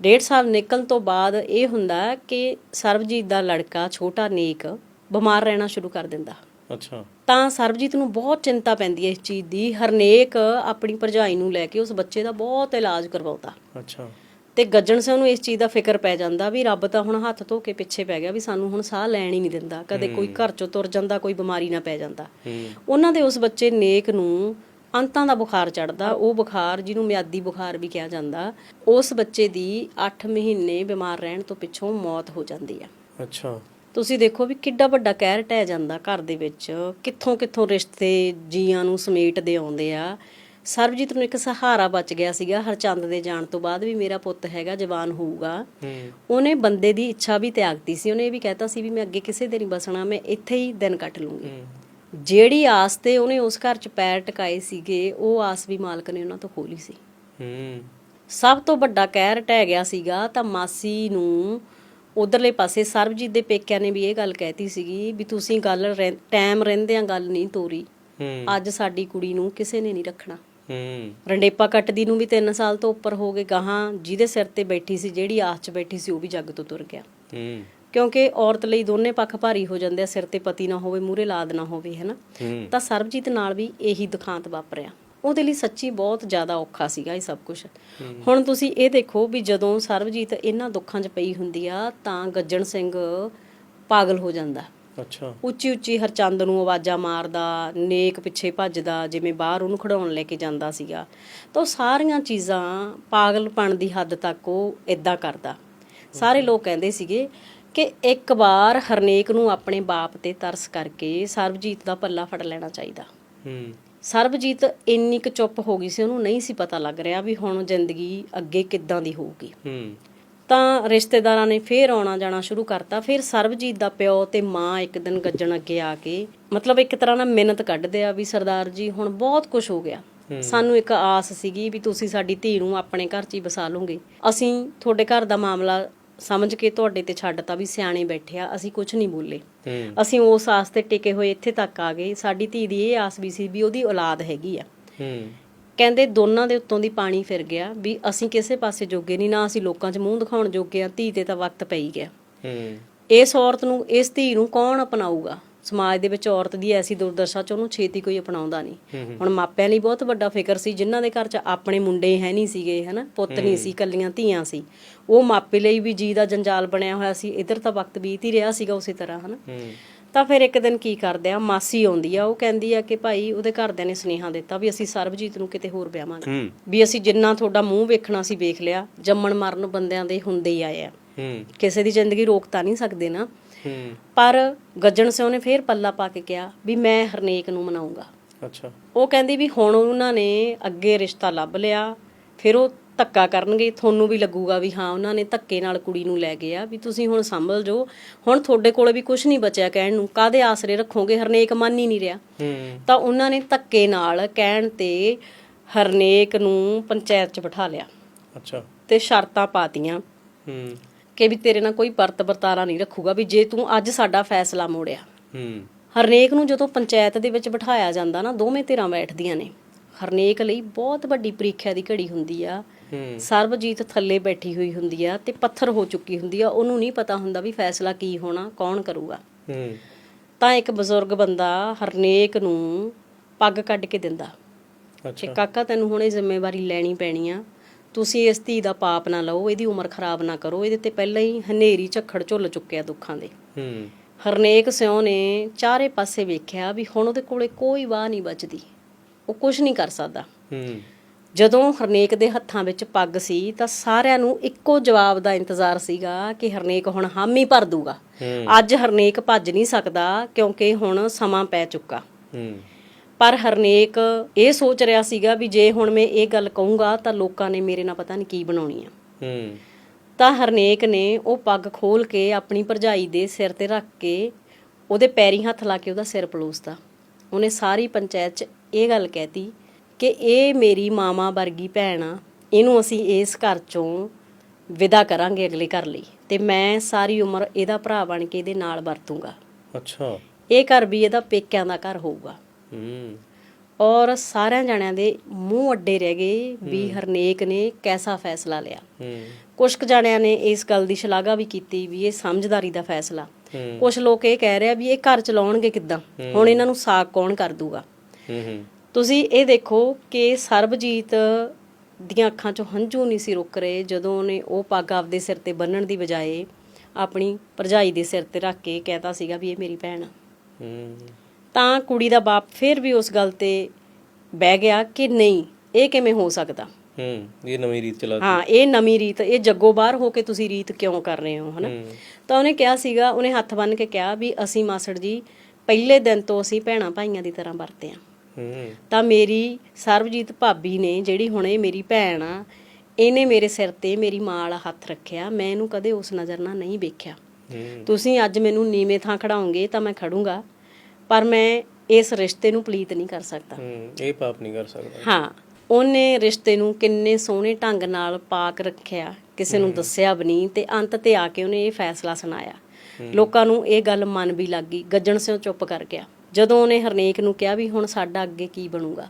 ਡੇਢ ਸਾਲ ਨਿਕਲਣ ਤੋਂ ਬਾਅਦ ਇਹ ਹੁੰਦਾ ਕਿ ਸਰਬਜੀਤ ਦਾ ਲੜਕਾ ਛੋਟਾ ਨੇਕ ਬਿਮਾਰ ਰਹਿਣਾ ਸ਼ੁਰੂ ਕਰ ਦਿੰਦਾ। ਅੱਛਾ। ਤਾਂ ਸਰਬਜੀਤ ਨੂੰ ਬਹੁਤ ਚਿੰਤਾ ਪੈਂਦੀ ਹੈ ਇਸ ਚੀਜ਼ ਦੀ। ਹਰਨੇਕ ਆਪਣੀ ਭਰਜਾਈ ਨੂੰ ਲੈ ਕੇ ਉਸ ਬੱਚੇ ਦਾ ਬਹੁਤ ਇਲਾਜ ਕਰਵਾਉਂਦਾ। ਅੱਛਾ। ਤੇ ਗੱਜਣ ਸਿੰਘ ਨੂੰ ਇਸ ਚੀਜ਼ ਦਾ ਫਿਕਰ ਪੈ ਜਾਂਦਾ ਵੀ ਰੱਬ ਤਾਂ ਹੁਣ ਹੱਥ ਧੋ ਕੇ ਪਿੱਛੇ ਪੈ ਗਿਆ ਵੀ ਸਾਨੂੰ ਹੁਣ ਸਾਹ ਲੈਣ ਹੀ ਨਹੀਂ ਦਿੰਦਾ। ਕਦੇ ਕੋਈ ਘਰ ਚੋਂ ਤੁਰ ਜਾਂਦਾ ਕੋਈ ਬਿਮਾਰੀ ਨਾ ਪੈ ਜਾਂਦਾ। ਉਹਨਾਂ ਦੇ ਉਸ ਬੱਚੇ ਨੇਕ ਨੂੰ ਅੰਤਾਂ ਦਾ ਬੁਖਾਰ ਚੜਦਾ ਉਹ ਬੁਖਾਰ ਜਿਹਨੂੰ ਮਿਆਦੀ ਬੁਖਾਰ ਵੀ ਕਿਹਾ ਜਾਂਦਾ ਉਸ ਬੱਚੇ ਦੀ 8 ਮਹੀਨੇ ਬਿਮਾਰ ਰਹਿਣ ਤੋਂ ਪਿੱਛੋਂ ਮੌਤ ਹੋ ਜਾਂਦੀ ਆ ਅੱਛਾ। ਤੁਸੀਂ ਦੇਖੋ ਵੀ ਕਿੱਡਾ ਵੱਡਾ ਕਹਿਰ ਟਹਿ ਜਾਂਦਾ ਘਰ ਦੇ ਵਿੱਚ। ਕਿੱਥੋਂ ਕਿੱਥੋਂ ਰਿਸ਼ਤੇ ਜੀਆਂ ਨੂੰ ਸਮੇਟਦੇ ਆਉਂਦੇ ਆ। ਸਰਬਜੀਤ ਨੂੰ ਇੱਕ ਸਹਾਰਾ ਬਚ ਗਿਆ ਸੀਗਾ ਹਰਚੰਦ ਦੇ ਜਾਣ ਤੋਂ ਬਾਅਦ ਵੀ ਮੇਰਾ ਪੁੱਤ ਹੈਗਾ ਜਵਾਨ ਹੋਊਗਾ। ਉਹਨੇ ਬੰਦੇ ਦੀ ਇੱਛਾ ਵੀ ਤਿਆਗਤੀ ਸੀ। ਉਹਨੇ ਇਹ ਵੀ ਕਹਿਤਾ ਸੀ ਵੀ ਮੈਂ ਅੱਗੇ ਕਿਸੇ ਦੇ ਨਹੀਂ ਬਸਣਾ ਮੈਂ ਇੱਥੇ ਹੀ ਦਿਨ ਕੱਟ ਲੂੰਗੀ। ਜਿਹੜੀ ਆਸ ਤੇ ਉਹਨੇ ਉਸ ਘਰ 'ਚ ਪੈਰ ਟਿਕਾਏ ਸੀਗੇ ਉਹ ਆਸ ਵੀ ਮਾਲਕ ਨੇ ਉਹਨਾਂ ਤੋਂ ਖੋਲੀ ਸੀ। ਸਭ ਤੋਂ ਵੱਡਾ ਕਹਿਰ ਟਹਿ ਗਿਆ ਸੀਗਾ ਤਾਂ ਮਾਸੀ ਨੂੰ ਉਧਰਲੇ ਪਾਸੇ ਸਰਬਜੀਤ ਦੇ ਪੇਕਿਆਂ ਨੇ ਵੀ ਇਹ ਗੱਲ ਕਹਿਤੀ ਸੀਗੀ ਵੀ ਤੁਸੀਂ ਗੱਲ ਟਾਈਮ ਰਹਿੰਦਿਆਂ ਗੱਲ ਨਹੀਂ ਤੋਰੀ। ਅੱਜ ਸਾਡੀ ਕੁੜੀ ਨੂੰ ਕਿਸੇ ਨੇ ਨਹੀਂ ਰੱਖਣਾ। ਹੂੰ। ਰੰਡੇਪਾ ਕੱਟਦੀ ਨੂੰ ਵੀ 3 ਸਾਲ ਤੋਂ ਉੱਪਰ ਹੋ ਗਏ ਗਾਹਾਂ ਜਿਹਦੇ ਸਿਰ ਤੇ ਬੈਠੀ ਸੀ ਜਿਹੜੀ ਆਸ 'ਚ ਬੈਠੀ ਸੀ ਉਹ ਵੀ ਜੱਗ ਤੋਂ ਤੁਰ ਗਿਆ। ਹੂੰ। ਕਿਉਂਕਿ ਔਰਤ ਲਈ ਦੋਨੇ ਪੱਖ ਭਾਰੀ ਹੋ ਜਾਂਦੇ ਆ ਸਿਰ ਤੇ ਪਤੀ ਨਾ ਹੋਵੇ ਮੂਰੇ ਲਾਦ ਨਾ ਹੋਵੇ ਹੈਨਾ? ਤਾਂ ਸਰਬਜੀਤ ਨਾਲ ਵੀ ਇਹੀ ਦੁਖਾਂਤ ਵਾਪਰਿਆ। ਉਹਦੇ ਲਈ ਸੱਚੀ ਬਹੁਤ ਜ਼ਿਆਦਾ ਔਖਾ ਸੀਗਾ ਇਹ ਸਭ ਕੁਝ ਹੁਣ ਤੁਸੀਂ ਇਹ ਦੇਖੋ ਵੀ ਜਦੋਂ ਸਰਬਜੀਤ ਇਹਨਾਂ ਦੁੱਖਾਂ 'ਚ ਪਈ ਹੁੰਦੀ ਆ ਤਾਂ ਗੱਜਣ ਸਿੰਘ ਪਾਗਲ ਹੋ ਜਾਂਦਾ। ਅੱਛਾ। ਉੱਚੀ ਉੱਚੀ ਹਰਚੰਦ ਨੂੰ ਆਵਾਜ਼ਾਂ ਮਾਰਦਾ ਨੇਕ ਪਿੱਛੇ ਭੱਜਦਾ ਜਿਵੇਂ ਬਾਹਰ ਉਹਨੂੰ ਖੜਾਉਣ ਲੈ ਕੇ ਜਾਂਦਾ ਸੀਗਾ। ਤਾਂ ਉਹ ਸਾਰੀਆਂ ਚੀਜ਼ਾਂ ਪਾਗਲਪਣ ਦੀ ਹੱਦ ਤੱਕ ਉਹ ਇਦਾਂ ਕਰਦਾ। ਸਾਰੇ ਲੋਕ ਕਹਿੰਦੇ ਸੀਗੇ ਕਿ ਇੱਕ ਵਾਰ ਹਰਨੇਕ ਨੂੰ ਆਪਣੇ ਬਾਪ ਤੇ ਤਰਸ ਕਰਕੇ ਸਰਬਜੀਤ ਦਾ ਪੱਲਾ ਫੜ ਲੈਣਾ ਚਾਹੀਦਾ। ਹੂੰ। ਸਰਬਜੀਤ ਇੰਨੀ ਕੁ ਚੁੱਪ ਹੋ ਗਈ ਸੀ ਉਹਨੂੰ ਨਹੀਂ ਸੀ ਪਤਾ ਲੱਗ ਰਿਹਾ ਵੀ ਹੁਣ ਜ਼ਿੰਦਗੀ ਅੱਗੇ ਕਿੱਦਾਂ ਦੀ ਹੋਊਗੀ। ਹੂੰ। ਤਾਂ ਰਿਸ਼ਤੇਦਾਰਾਂ ਨੇ ਫੇਰ ਆਉਣਾ ਜਾਣਾ ਸ਼ੁਰੂ ਕਰਤਾ ਫਿਰ ਸਰਬਜੀਤ ਦਾ ਪਿਓ ਤੇ ਮਾਂ ਇੱਕ ਦਿਨ ਗੱਜਣ ਅੱਗੇ ਆ ਕੇ ਮਤਲਬ ਇੱਕ ਤਰ੍ਹਾਂ ਨਾਲ ਮਿਹਨਤ ਕੱਢਦੇ ਆ ਵੀ ਸਰਦਾਰ ਜੀ ਹੁਣ ਬਹੁਤ ਕੁਝ ਹੋ ਗਿਆ। ਸਾਨੂੰ ਇੱਕ ਆਸ ਸੀਗੀ ਵੀ ਤੁਸੀਂ ਸਾਡੀ ਧੀ ਨੂੰ ਆਪਣੇ ਘਰ 'ਚ ਹੀ ਵਸਾ ਲਓਗੇ। ਅਸੀਂ ਤੁਹਾਡੇ ਘਰ ਦਾ ਮਾਮਲਾ ਸਮਝ ਕੇ ਤੁਹਾਡੇ ਤੇ ਛੱਡਤਾ ਵੀ ਸਿਆਣੇ ਬੈਠਿਆ ਅਸੀਂ ਕੁਝ ਨਹੀਂ ਬੋਲੇ। ਅਸੀਂ ਉਸ ਆਸ ਤੇ ਟਿਕੇ ਹੋਏ ਇੱਥੇ ਤੱਕ ਆ ਗਏ। ਸਾਡੀ ਧੀ ਦੀ ਇਹ ਆਸ ਵੀ ਸੀ ਵੀ ਉਹਦੀ ਔਲਾਦ ਹੈਗੀ ਆ। ਕਹਿੰਦੇ ਦੋਨਾਂ ਦੇ ਉੱਤੋਂ ਦੀ ਪਾਣੀ ਫਿਰ ਗਿਆ ਵੀ ਅਸੀਂ ਕਿਸੇ ਪਾਸੇ ਜੋਗੇ ਨਹੀਂ ਨਾ ਅਸੀਂ ਲੋਕਾਂ 'ਚ ਮੂੰਹ ਦਿਖਾਉਣ ਜੋਗੇ ਆ ਧੀ ਤੇ ਤਾਂ ਵਕਤ ਪਈ ਗਿਆ। ਇਸ ਔਰਤ ਨੂੰ ਇਸ ਧੀ ਨੂੰ ਕੌਣ ਅਪਣਾਊਗਾ? ਸਮਾਜ ਦੇ ਵਿੱਚ ਔਰਤ ਦੀ ਐਸੀ ਦੁਰਦਸ਼ਾ ਚ ਉਹਨੂੰ ਛੇਤੀ ਕੋਈ ਅਪਣਾਉਂਦਾ ਨਹੀਂ। ਹੁਣ ਮਾਪਿਆਂ ਲਈ ਬਹੁਤ ਵੱਡਾ ਫਿਕਰ ਸੀ ਜਿਨ੍ਹਾਂ ਦੇ ਘਰ 'ਚ ਆਪਣੇ ਮੁੰਡੇ ਹੈ ਨਹੀਂ ਸੀਗੇ ਹਨਾ? ਪੁੱਤ ਨਹੀਂ ਸੀ ਕੱਲੀਆਂ ਧੀਆਂ ਸੀ। ਉਹ ਮਾਪੇ ਲਈ ਵੀ ਜੀ ਦਾ ਜੰਜਾਲ ਬਣਿਆ ਹੋਇਆ ਸੀ ਇਧਰ ਤਾਂ ਵਕਤ ਬੀਤ ਹੀ ਰਿਹਾ ਸੀਗਾ ਉਸੇ ਤਰ੍ਹਾਂ ਹਨਾ? ਤਾਂ ਫਿਰ ਇੱਕ ਦਿਨ ਕੀ ਕਰਦੇ ਆ ਮਾਸੀ ਆਉਂਦੀ ਆ ਉਹ ਕਹਿੰਦੀ ਆ ਕਿ ਭਾਈ ਉਹਦੇ ਘਰਦਿਆਂ ਨੇ ਸੁਨੇਹਾ ਦਿੱਤਾ ਵੀ ਅਸੀਂ ਸਰਬਜੀਤ ਨੂੰ ਕਿਤੇ ਹੋਰ ਵਿਆਹਾਂਗੇ। ਵੀ ਅਸੀਂ ਜਿੰਨਾ ਤੁਹਾਡਾ ਮੂੰਹ ਵੇਖਣਾ ਸੀ ਵੇਖ ਲਿਆ ਜੰਮਣ ਮਰਨ ਬੰਦਿਆਂ ਦੇ ਹੁੰਦੇ ਹੀ ਆਏ ਆ। ਕਿਸੇ ਦੀ ਜ਼ਿੰਦਗੀ ਰੋਕ ਤਾਂ ਨਹੀਂ ਸਕਦੇ ਨਾ। ਪਰ ਗੱਜਣ ਸਿਉ ਨੇ ਫੇਰ ਪੱਲਾ ਪਾ ਕੇ ਕਿਹਾ ਵੀ ਮੈਂ ਹਰਨੇਕ ਨੂੰ ਮਨਾਉਂਗਾ। ਅੱਛਾ। ਉਹ ਕਹਿੰਦੀ ਵੀ ਹੁਣ ਉਹਨਾਂ ਨੇ ਅੱਗੇ ਰਿਸ਼ਤਾ ਲੱਭ ਲਿਆ ਫਿਰ ਉਹ ਧੱਕਾ ਕਰਨਗੇ ਤੁਹਾਨੂੰ ਵੀ ਲੱਗੂਗਾ ਵੀ ਹਾਂ ਉਹਨਾਂ ਨੇ ਧੱਕੇ ਨਾਲ ਕੁੜੀ ਨੂੰ ਲੈ ਗਏ ਆ ਵੀ ਤੁਸੀਂ ਹੁਣ ਸੰਭਲ ਜੋ ਹੁਣ ਤੁਹਾਡੇ ਕੋਲੇ ਵੀ ਕੁਝ ਨਹੀਂ ਬਚਿਆ ਕਹਿਣ ਨੂੰ ਕਾਦੇ ਆਸਰੇ ਰੱਖੋਗੇ? ਹਰਨੇਕ ਮੰਨ ਹੀ ਨਹੀਂ ਰਿਹਾ। ਤਾਂ ਉਹਨਾਂ ਨੇ ਧੱਕੇ ਨਾਲ ਕਹਿਣ ਤੇ ਹਰਨੇਕ ਨੂੰ ਪੰਚਾਇਤ 'ਚ ਬਿਠਾ ਲਿਆ ਅੱਛਾ। ਤੇ ਸ਼ਰਤਾਂ ਪਾਤੀਆਂ। ਹੂੰ। ਕਿ ਵੀ ਤੇਰੇ ਨਾਲ ਕੋਈ ਵਰਤ ਵਰਤਾਰਾ ਨਹੀਂ ਰੱਖੂਗਾ ਵੀ ਜੇ ਤੂੰ ਅੱਜ ਸਾਡਾ ਫੈਸਲਾ ਮੋੜਿਆ। ਹੂੰ। ਹਰਨੇਕ ਨੂੰ ਜਦੋਂ ਪੰਚਾਇਤ ਦੇ ਵਿੱਚ ਬਿਠਾਇਆ ਜਾਂਦਾ ਨਾ ਦੋਵੇਂ ਧਿਰਾਂ ਬੈਠਦੀਆਂ ਨੇ। ਹਰਨੇਕ ਲਈ ਬਹੁਤ ਵੱਡੀ ਪ੍ਰੀਖਿਆ ਦੀ ਘੜੀ ਹੁੰਦੀ ਆ। ਸਰਬਜੀਤ ਥੱਲੇ ਬੈਠੀ ਹੋਈ ਹੁੰਦੀ ਆ ਤੇ ਪੱਥਰ ਹੋ ਚੁੱਕੀ ਹੁੰਦੀ ਆ। ਉਹਨੂੰ ਨਹੀਂ ਪਤਾ ਹੁੰਦਾ ਵੀ ਫੈਸਲਾ ਕੀ ਹੋਣਾ ਕੌਣ ਕਰੂਗਾ। ਹੂੰ। ਤਾਂ ਇੱਕ ਬਜ਼ੁਰਗ ਬੰਦਾ ਹਰਨੇਕ ਨੂੰ ਪੱਗ ਕੱਢ ਕੇ ਦਿੰਦਾ। ਅੱਛਾ। ਕਾਕਾ ਤੈਨੂੰ ਹੁਣ ਇਹ ਜ਼ਿੰਮੇਵਾਰੀ ਲੈਣੀ ਪੈਣੀ ਆ। ਤੁਸੀਂ ਇਸ ਧੀ ਦਾ ਪਾਪ ਨਾ ਲਓ ਇਹਦੀ ਉਮਰ ਖਰਾਬ ਨਾ ਕਰੋ ਇਹਦੇ ਤੇ ਪਹਿਲਾਂ ਹੀ ਹਨੇਰੀ ਝੱਖੜ ਝੁੱਲ ਚੁੱਕਿਆ ਦੁੱਖਾਂ ਦੇ। ਹੂੰ। ਹਰਨੇਕ ਸਿਉ ਨੇ ਚਾਰੇ ਪਾਸੇ ਵੇਖਿਆ ਵੀ ਹੁਣ ਉਹਦੇ ਕੋਲੇ ਕੋਈ ਵਾਹ ਨਹੀਂ ਬਚਦੀ। ਉਹ ਕੁਝ ਨਹੀਂ ਕਰ ਸਕਦਾ। ਹੂੰ। ਜਦੋਂ ਹਰਨੇਕ ਦੇ ਹੱਥਾਂ ਵਿੱਚ ਪੱਗ ਸੀ ਤਾਂ ਸਾਰਿਆਂ ਨੂੰ ਇੱਕੋ ਜਵਾਬ ਦਾ ਇੰਤਜ਼ਾਰ ਸੀਗਾ ਕਿ ਹਰਨੇਕ ਹੁਣ ਹਾਮੀ ਭਰ ਦੂਗਾ। ਅੱਜ ਹਰਨੇਕ ਭੱਜ ਨਹੀਂ ਸਕਦਾ ਕਿਉਂਕਿ ਹੁਣ ਸਮਾਂ ਪੈ ਚੁੱਕਾ। ਹੂੰ। ਪਰ ਹਰਨੇਕ ਇਹ ਸੋਚ ਰਿਹਾ ਸੀਗਾ ਵੀ ਜੇ ਹੁਣ ਮੈਂ ਇਹ ਗੱਲ ਕਹੂੰਗਾ ਤਾਂ ਲੋਕਾਂ ਨੇ ਮੇਰੇ ਨਾਲ ਪਤਾ ਨਹੀਂ ਕੀ ਬਣਾਉਣੀ ਆ। ਹੂੰ। ਤਾਂ ਹਰਨੇਕ ਨੇ ਉਹ ਪੱਗ ਖੋਲ ਕੇ ਆਪਣੀ ਭਰਜਾਈ ਦੇ ਸਿਰ ਤੇ ਰੱਖ ਕੇ ਉਹਦੇ ਪੈਰੀ ਹੱਥ ਲਾ ਕੇ ਉਹਦਾ ਸਿਰ ਪਲੋਸਦਾ ਉਹਨੇ ਸਾਰੀ ਪੰਚਾਇਤ 'ਚ ਇਹ ਗੱਲ ਕਹਿਤੀ ਕਿ ਇਹ ਮੇਰੀ ਮਾਮਾ ਵਰਗੀ ਭੈਣ ਆ ਇਹਨੂੰ ਅਸੀਂ ਇਸ ਘਰ 'ਚੋਂ ਵਿਦਾ ਕਰਾਂਗੇ ਅਗਲੇ ਘਰ ਲਈ ਤੇ ਮੈਂ ਸਾਰੀ ਉਮਰ ਇਹਦਾ ਭਰਾ ਬਣ ਕੇ ਇਹਦੇ ਨਾਲ ਵਰਤੂੰਗਾ। ਅੱਛਾ। ਇਹ ਘਰ ਵੀ ਇਹਦਾ ਪੇਕਿਆਂ ਦਾ ਘਰ ਹੋਊਗਾ। ਹੂੰ ਔਰ ਸਾਰਿਆਂ ਜਣਿਆਂ ਦੇ ਮੂੰਹ ਅੱਡੇ ਰਹਿ ਗਏ ਵੀ ਹਰਨੇਕ ਨੇ ਕੈਸਾ ਫੈਸਲਾ ਲਿਆ। ਹੂੰ। ਕੁਝ ਕੁ ਜਣਿਆਂ ਨੇ ਇਸ ਗੱਲ ਦੀ ਸ਼ਲਾਘਾ ਵੀ ਕੀਤੀ ਵੀ ਇਹ ਸਮਝਦਾਰੀ ਦਾ ਫੈਸਲਾ। ਕੁਝ ਲੋਕ ਇਹ ਕਹਿ ਰਹੇ ਆ ਵੀ ਇਹ ਘਰ ਚਲਾਉਣਗੇ ਕਿੱਦਾਂ? ਹੁਣ ਇਹਨਾਂ ਨੂੰ ਸਾਕ ਕੌਣ ਕਰ ਦੂਗਾ? ਤੁਸੀਂ ਇਹ ਦੇਖੋ ਕਿ ਸਰਬਜੀਤ ਦੀਆਂ ਅੱਖਾਂ 'ਚੋਂ ਹੰਝੂ ਨਹੀਂ ਸੀ ਰੁਕ ਰਹੇ ਜਦੋਂ ਉਹਨੇ ਉਹ ਪੱਗ ਆਪਦੇ ਸਿਰ ਤੇ ਬੰਨਣ ਦੀ ਬਜਾਏ ਆਪਣੀ ਭਰਜਾਈ ਦੇ ਸਿਰ ਤੇ ਰੱਖ ਕੇ ਕਹਿਤਾ ਸੀਗਾ ਵੀ ਇਹ ਮੇਰੀ ਭੈਣ ਆ। ਹੂੰ। ਤਾਂ ਕੁੜੀ ਦਾ ਬਾਪ ਫਿਰ ਵੀ ਉਸ ਗੱਲ ਤੇ ਬਹਿ ਗਿਆ ਕਿ ਨਹੀਂ ਇਹ ਕਿਵੇਂ ਹੋ ਸਕਦਾ? ਹੂੰ ਇਹ ਨਵੀਂ ਰੀਤ ਚਲਾ ਹਾਂ ਇਹ ਨਵੀਂ ਰੀਤ ਇਹ ਜੱਗੋ ਬਾਹਰ ਹੋ ਕੇ ਤੁਸੀਂ ਰੀਤ ਕਿਉਂ ਕਰ ਰਹੇ ਹੋ ਹਨਾ? ਤਾਂ ਉਹਨੇ ਕਿਹਾ ਸੀਗਾ ਉਹਨੇ ਹੱਥ ਬੰਨ ਕੇ ਕਿਹਾ ਵੀ ਅਸੀਂ ਮਾਸੜ ਜੀ ਪਹਿਲੇ ਦਿਨ ਤੋਂ ਅਸੀਂ ਭੈਣਾਂ ਭਾਈਆਂ ਦੀ ਤਰ੍ਹਾਂ ਵਰਤੇ ਆ ਹੂੰ। ਤਾਂ ਮੇਰੀ ਸਰਬਜੀਤ ਭਾਬੀ ਨੇ ਜਿਹੜੀ ਹੁਣ ਇਹ ਮੇਰੀ ਭੈਣ ਆ ਇਹਨੇ ਮੇਰੇ ਸਿਰ ਤੇ ਮੇਰੀ ਮਾਂ ਵਾਲਾ ਹੱਥ ਰੱਖਿਆ ਮੈਂ ਇਹਨੂੰ ਕਦੇ ਉਸ ਨਜ਼ਰ ਨਾਲ ਨਹੀਂ ਵੇਖਿਆ। ਤੁਸੀਂ ਅੱਜ ਮੈਨੂੰ ਨੀਵੇਂ ਥਾਂ ਖੜਾਉਂਗੇ ਤਾਂ ਮੈਂ ਖੜੂੰਗਾ। ਪਰ ਮੈਂ ਇਸ ਰਿਸ਼ਤੇ ਨੂੰ ਪਲੀਤ ਨਹੀਂ ਕਰ ਸਕਦਾ। ਹੂੰ ਇਹ ਪਾਪ ਨਹੀਂ ਕਰ ਸਕਦਾ। ਹਾਂ ਉਹਨੇ ਰਿਸ਼ਤੇ ਨੂੰ ਕਿੰਨੇ ਸੋਹਣੇ ਢੰਗ ਨਾਲ ਪਾਕ ਰੱਖਿਆ ਕਿਸੇ ਨੂੰ ਦੱਸਿਆ ਵੀ ਨਹੀਂ ਤੇ ਅੰਤ ਤੇ ਆ ਕੇ ਉਹਨੇ ਇਹ ਫੈਸਲਾ ਸੁਣਾਇਆ। ਲੋਕਾਂ ਨੂੰ ਇਹ ਗੱਲ ਮਨ ਵੀ ਲੱਗ ਗਈ ਗੱਜਣ ਸਿਓ ਚੁੱਪ ਕਰ ਗਿਆ। ਜਦੋਂ ਉਹਨੇ ਹਰਨੇਕ ਨੂੰ ਕਿਹਾ ਵੀ ਹੁਣ ਸਾਡਾ ਅੱਗੇ ਕੀ ਬਣੂਗਾ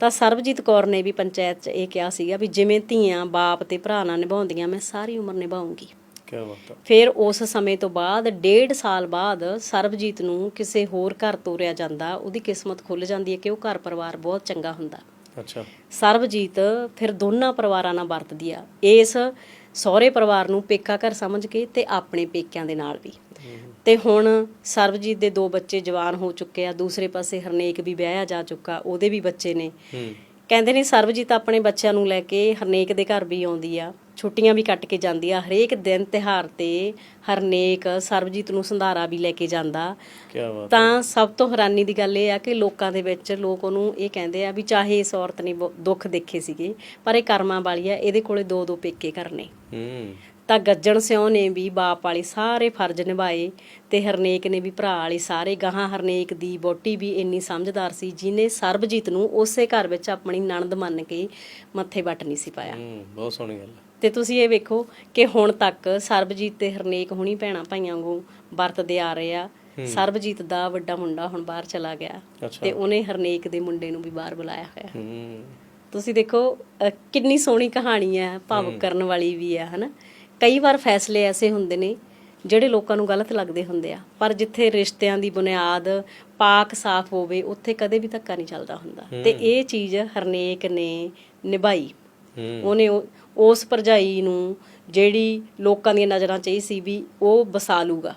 ਤਾਂ ਸਰਬਜੀਤ ਕੌਰ ਨੇ ਵੀ ਪੰਚਾਇਤ 'ਚ ਇਹ ਕਿਹਾ ਸੀਗਾ ਵੀ ਜਿਵੇਂ ਧੀਆਂ ਬਾਪ ਤੇ ਭਰਾ ਨਾਲ ਨਿਭਾਉਂਦੀਆਂ ਮੈਂ ਸਾਰੀ ਉਮਰ ਨਿਭਾਉਂਗੀ। ਕੀ ਬਾਤ ਆ। ਫਿਰ ਉਸ ਸਮੇਂ ਤੋਂ ਬਾਅਦ ਡੇਢ ਸਾਲ ਬਾਅਦ ਸਰਬਜੀਤ ਨੂੰ ਕਿਸੇ ਹੋਰ ਘਰ ਤੋਰਿਆ ਜਾਂਦਾ ਉਹਦੀ ਕਿਸਮਤ ਖੁੱਲ ਜਾਂਦੀ ਹੈ ਕਿ ਉਹ ਘਰ ਪਰਿਵਾਰ ਬਹੁਤ ਚੰਗਾ ਹੁੰਦਾ। ਅੱਛਾ। ਸਰਬਜੀਤ ਫਿਰ ਦੋਨਾਂ ਪਰਿਵਾਰਾਂ ਨਾਲ ਵਰਤਦੀ ਆ ਇਸ ਸਹੁਰੇ ਪਰਿਵਾਰ ਨੂੰ ਪੇਕਾ ਘਰ ਸਮਝ ਕੇ ਤੇ ਆਪਣੇ ਪੇਕਿਆਂ ਦੇ ਨਾਲ ਵੀ। ਤੇ ਹੁਣ ਸਰਬਜੀਤ ਦੇ ਦੋ ਬੱਚੇ ਜਵਾਨ ਹੋ ਚੁੱਕੇ ਆ ਦੂਸਰੇ ਪਾਸੇ ਹਰਨੇਕ ਵੀ ਵਿਆਹਿਆ ਜਾ ਚੁੱਕਾ ਉਹਦੇ ਵੀ ਬੱਚੇ ਨੇ। ਹੂੰ। ਕਹਿੰਦੇ ਨੇ ਸਰਬਜੀਤ ਆਪਣੇ ਬੱਚਿਆਂ ਨੂੰ ਲੈ ਕੇ ਹਰਨੇਕ ਦੇ ਘਰ ਵੀ ਆਉਂਦੀ ਆ। ਛੁੱਟੀਆਂ ਵੀ ਕੱਟ ਕੇ ਜਾਂਦੀ ਆ। ਹਰੇਕ ਦਿਨ ਤਿਹਾਰ ਤੇ ਹਰਨੇਕ ਸਰਬਜੀਤ ਨੂੰ ਸੰਧਾਰਾ ਵੀ ਲੈ ਕੇ ਜਾਂਦਾ। ਕੀ ਬਾਤ ਤਾਂ ਸਭ ਤੋਂ ਹੈਰਾਨੀ ਦੀ ਗੱਲ ਇਹ ਆ ਕਿ ਲੋਕਾਂ ਦੇ ਵਿੱਚ ਲੋਕ ਉਹਨੂੰ ਇਹ ਕਹਿੰਦੇ ਆ ਵੀ ਚਾਹੇ ਇਸ ਔਰਤ ਨੇ ਬਹੁ- ਦੁੱਖ ਦੇਖੇ ਸੀਗੇ ਪਰ ਇਹ ਕਰਮਾਂ ਵਾਲੀ ਆ ਇਹਦੇ ਕੋਲੇ ਦੋ ਦੋ ਪੇਕੇ ਘਰ ਨੇ ਹੂੰ। ਤਾਂ ਗੱਜਣ ਸਿਉ ਨੇ ਵੀ ਬਾਪ ਵਾਲੇ ਸਾਰੇ ਫਰਜ਼ ਨਿਭਾਏ ਤੇ ਹਰਨੇਕ ਨੇ ਵੀ ਭਰਾ ਵਾਲੇ ਸਾਰੇ ਗਾਹਾਂ ਹਰਨੇਕ ਦੀ ਬੋਟੀ ਵੀ ਇੰਨੀ ਸਮਝਦਾਰ ਸੀ ਜਿਨੇ ਸਰਬਜੀਤ ਨੂੰ ਉਸੇ ਘਰ ਵਿੱਚ ਆਪਣੀ ਨਣਦ ਮੰਨ ਕੇ ਮੱਥੇ ਵੱਟ ਨਹੀਂ ਸੀ ਪਾਇਆ। ਹੂੰ ਬਹੁਤ ਸੋਹਣੀ ਗੱਲ। ਤੇ ਤੁਸੀਂ ਇਹ ਵੇਖੋ ਕਿ ਹੁਣ ਤੱਕ ਸਰਬਜੀਤ ਤੇ ਹਰਨੇਕ ਹੁਣੀ ਭੈਣਾਂ ਭਾਈਆਂ ਵਾਂਗੂ ਵਰਤਦੇ ਆ ਰਹੇ ਆ। ਸਰਬਜੀਤ ਦਾ ਵੱਡਾ ਮੁੰਡਾ ਹੁਣ ਬਾਹਰ ਚਲਾ ਗਿਆ ਤੇ ਉਹਨੇ ਹਰਨੇਕ ਦੇ ਮੁੰਡੇ ਨੂੰ ਵੀ ਬਾਹਰ ਬੁਲਾਇਆ ਹੋਇਆ। ਹੂੰ। ਤੁਸੀਂ ਦੇਖੋ ਕਿੰਨੀ ਸੋਹਣੀ ਕਹਾਣੀ ਹੈ ਭਾਵੁਕ ਕਰਨ ਵਾਲੀ ਵੀ ਹੈ ਹਨਾ? ਕਈ ਵਾਰ ਫੈਸਲੇ ਐਸੇ ਹੁੰਦੇ ਨੇ ਜਿਹੜੇ ਲੋਕਾਂ ਨੂੰ ਗਲਤ ਲੱਗਦੇ ਹੁੰਦੇ ਆ। ਪਰ ਜਿੱਥੇ ਰਿਸ਼ਤਿਆਂ ਦੀ ਬੁਨਿਆਦ ਪਾਕ ਸਾਫ਼ ਹੋਵੇ ਉੱਥੇ ਕਦੇ ਵੀ ਧੱਕਾ ਨਹੀਂ ਚੱਲਦਾ ਹੁੰਦਾ। ਤੇ ਇਹ ਚੀਜ਼ ਹਰਨੇਕ ਨੇ ਨਿਭਾਈ। ਉਹਨੇ ਉਹ- ਉਸ ਭਰਜਾਈ ਨੂੰ ਜਿਹੜੀ ਲੋਕਾਂ ਦੀਆਂ ਨਜ਼ਰਾਂ 'ਚ ਇਹ ਸੀ ਵੀ ਉਹ ਵਸਾ ਲੂਗਾ।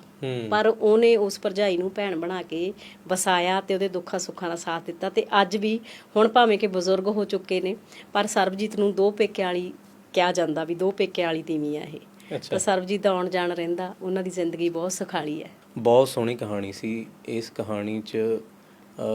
ਪਰ ਉਹਨੇ ਉਸ ਭਰਜਾਈ ਨੂੰ ਭੈਣ ਬਣਾ ਕੇ ਵਸਾਇਆ ਤੇ ਉਹਦੇ ਦੁੱਖਾਂ ਸੁੱਖਾਂ ਦਾ ਸਾਥ ਦਿੱਤਾ ਤੇ ਅੱਜ ਵੀ ਹੁਣ ਭਾਵੇਂ ਕਿ ਬਜ਼ੁਰਗ ਹੋ ਚੁੱਕੇ ਨੇ ਪਰ ਸਰਬਜੀਤ ਨੂੰ ਦੋ ਪੇਕੇ ਵਾਲੀ ਕਿਹਾ ਜਾਂਦਾ ਵੀ ਦੋ ਪੇਕੇ ਵਾਲੀ ਤੀਵੀਂ ਆ ਇਹ। ਤਾਂ ਸਰਬਜੀਤ ਦਾ ਆਉਣ ਜਾਣ ਰਹਿੰਦਾ ਉਹਨਾਂ ਦੀ ਜ਼ਿੰਦਗੀ ਬਹੁਤ ਸੁਖਾਲੀ ਹੈ। ਬਹੁਤ ਸੋਹਣੀ ਕਹਾਣੀ ਸੀ। ਇਸ ਕਹਾਣੀ 'ਚ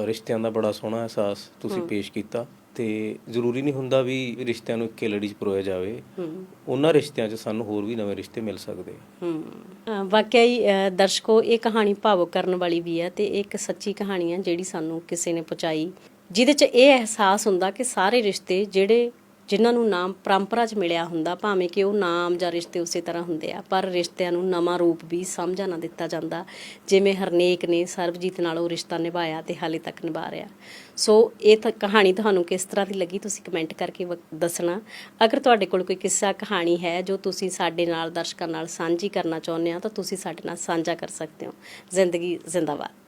ਰਿਸ਼ਤਿਆਂ ਦਾ ਬੜਾ ਸੋਹਣਾ ਅਹਿਸਾਸ ਤੁਸੀਂ ਪੇਸ਼ ਕੀਤਾ ਤੇ ਜ਼ਰੂਰੀ ਨਹੀਂ ਹੁੰਦਾ ਵੀ ਰਿਸ਼ਤਿਆਂ ਨੂੰ ਇੱਕੇ ਲੜੀ 'ਚ ਪਰੋਇਆ ਜਾਵੇ। ਹੂੰ। ਉਹਨਾਂ ਰਿਸ਼ਤਿਆਂ 'ਚ ਸਾਨੂੰ ਹੋਰ ਵੀ ਨਵੇਂ ਰਿਸ਼ਤੇ ਮਿਲ ਸਕਦੇ ਅਹ ਵਾਕਿਆ ਹੀ ਦਰਸ਼ਕੋ ਇਹ ਕਹਾਣੀ ਭਾਵੁਕ ਕਰਨ ਵਾਲੀ ਵੀ ਹੈ ਤੇ ਇੱਕ ਸੱਚੀ ਕਹਾਣੀ ਹੈ ਜਿਹੜੀ ਸਾਨੂੰ ਕਿਸੇ ਨੇ ਪਹੁੰਚਾਈ ਜਿਹਦੇ 'ਚ ਇਹ ਅਹਿਸਾਸ ਹੁੰਦਾ ਕਿ ਸਾਰੇ ਰਿਸ਼ਤੇ ਜਿਹੜੇ ਜਿਨ੍ਹਾਂ ਨੂੰ ਨਾਮ ਪਰੰਪਰਾ 'ਚ ਮਿਲਿਆ ਹੁੰਦਾ, ਭਾਵੇਂ ਕਿ ਉਹ ਨਾਮ ਜਾਂ ਰਿਸ਼ਤੇ ਉਸੇ ਤਰ੍ਹਾਂ ਹੁੰਦੇ ਆ, ਪਰ ਰਿਸ਼ਤਿਆਂ ਨੂੰ ਨਵਾਂ ਰੂਪ ਵੀ ਸਮਝਾ ਨਾ ਦਿੱਤਾ ਜਾਂਦਾ। ਜਿਵੇਂ ਹਰਨੇਕ ਨੇ ਸਰਬਜੀਤ ਨਾਲ ਉਹ ਰਿਸ਼ਤਾ ਨਿਭਾਇਆ ਤੇ ਹਾਲੇ ਤੱਕ ਨਿਭਾ ਰਿਹਾ। ਸੋ ਇਹ ਤਾਂ ਕਹਾਣੀ ਤੁਹਾਨੂੰ ਕਿਸ ਤਰ੍ਹਾਂ ਦੀ ਲੱਗੀ ਤੁਸੀਂ ਕਮੈਂਟ ਕਰਕੇ ਵ- ਦੱਸਣਾ। ਅਗਰ ਤੁਹਾਡੇ ਕੋਲ ਕੋਈ ਕਿੱਸਾ ਕਹਾਣੀ ਹੈ ਜੋ ਤੁਸੀਂ ਸਾਡੇ ਨਾਲ ਦਰਸ਼ਕਾਂ ਨਾਲ ਸਾਂਝੀ ਕਰਨਾ ਚਾਹੁੰਦੇ ਹੋ ਤਾਂ ਤੁਸੀਂ ਸਾਡੇ ਨਾਲ ਸਾਂਝਾ ਕਰ ਸਕਦੇ ਹੋ। ਜ਼ਿੰਦਗੀ ਜ਼ਿੰਦਾਬਾਦ।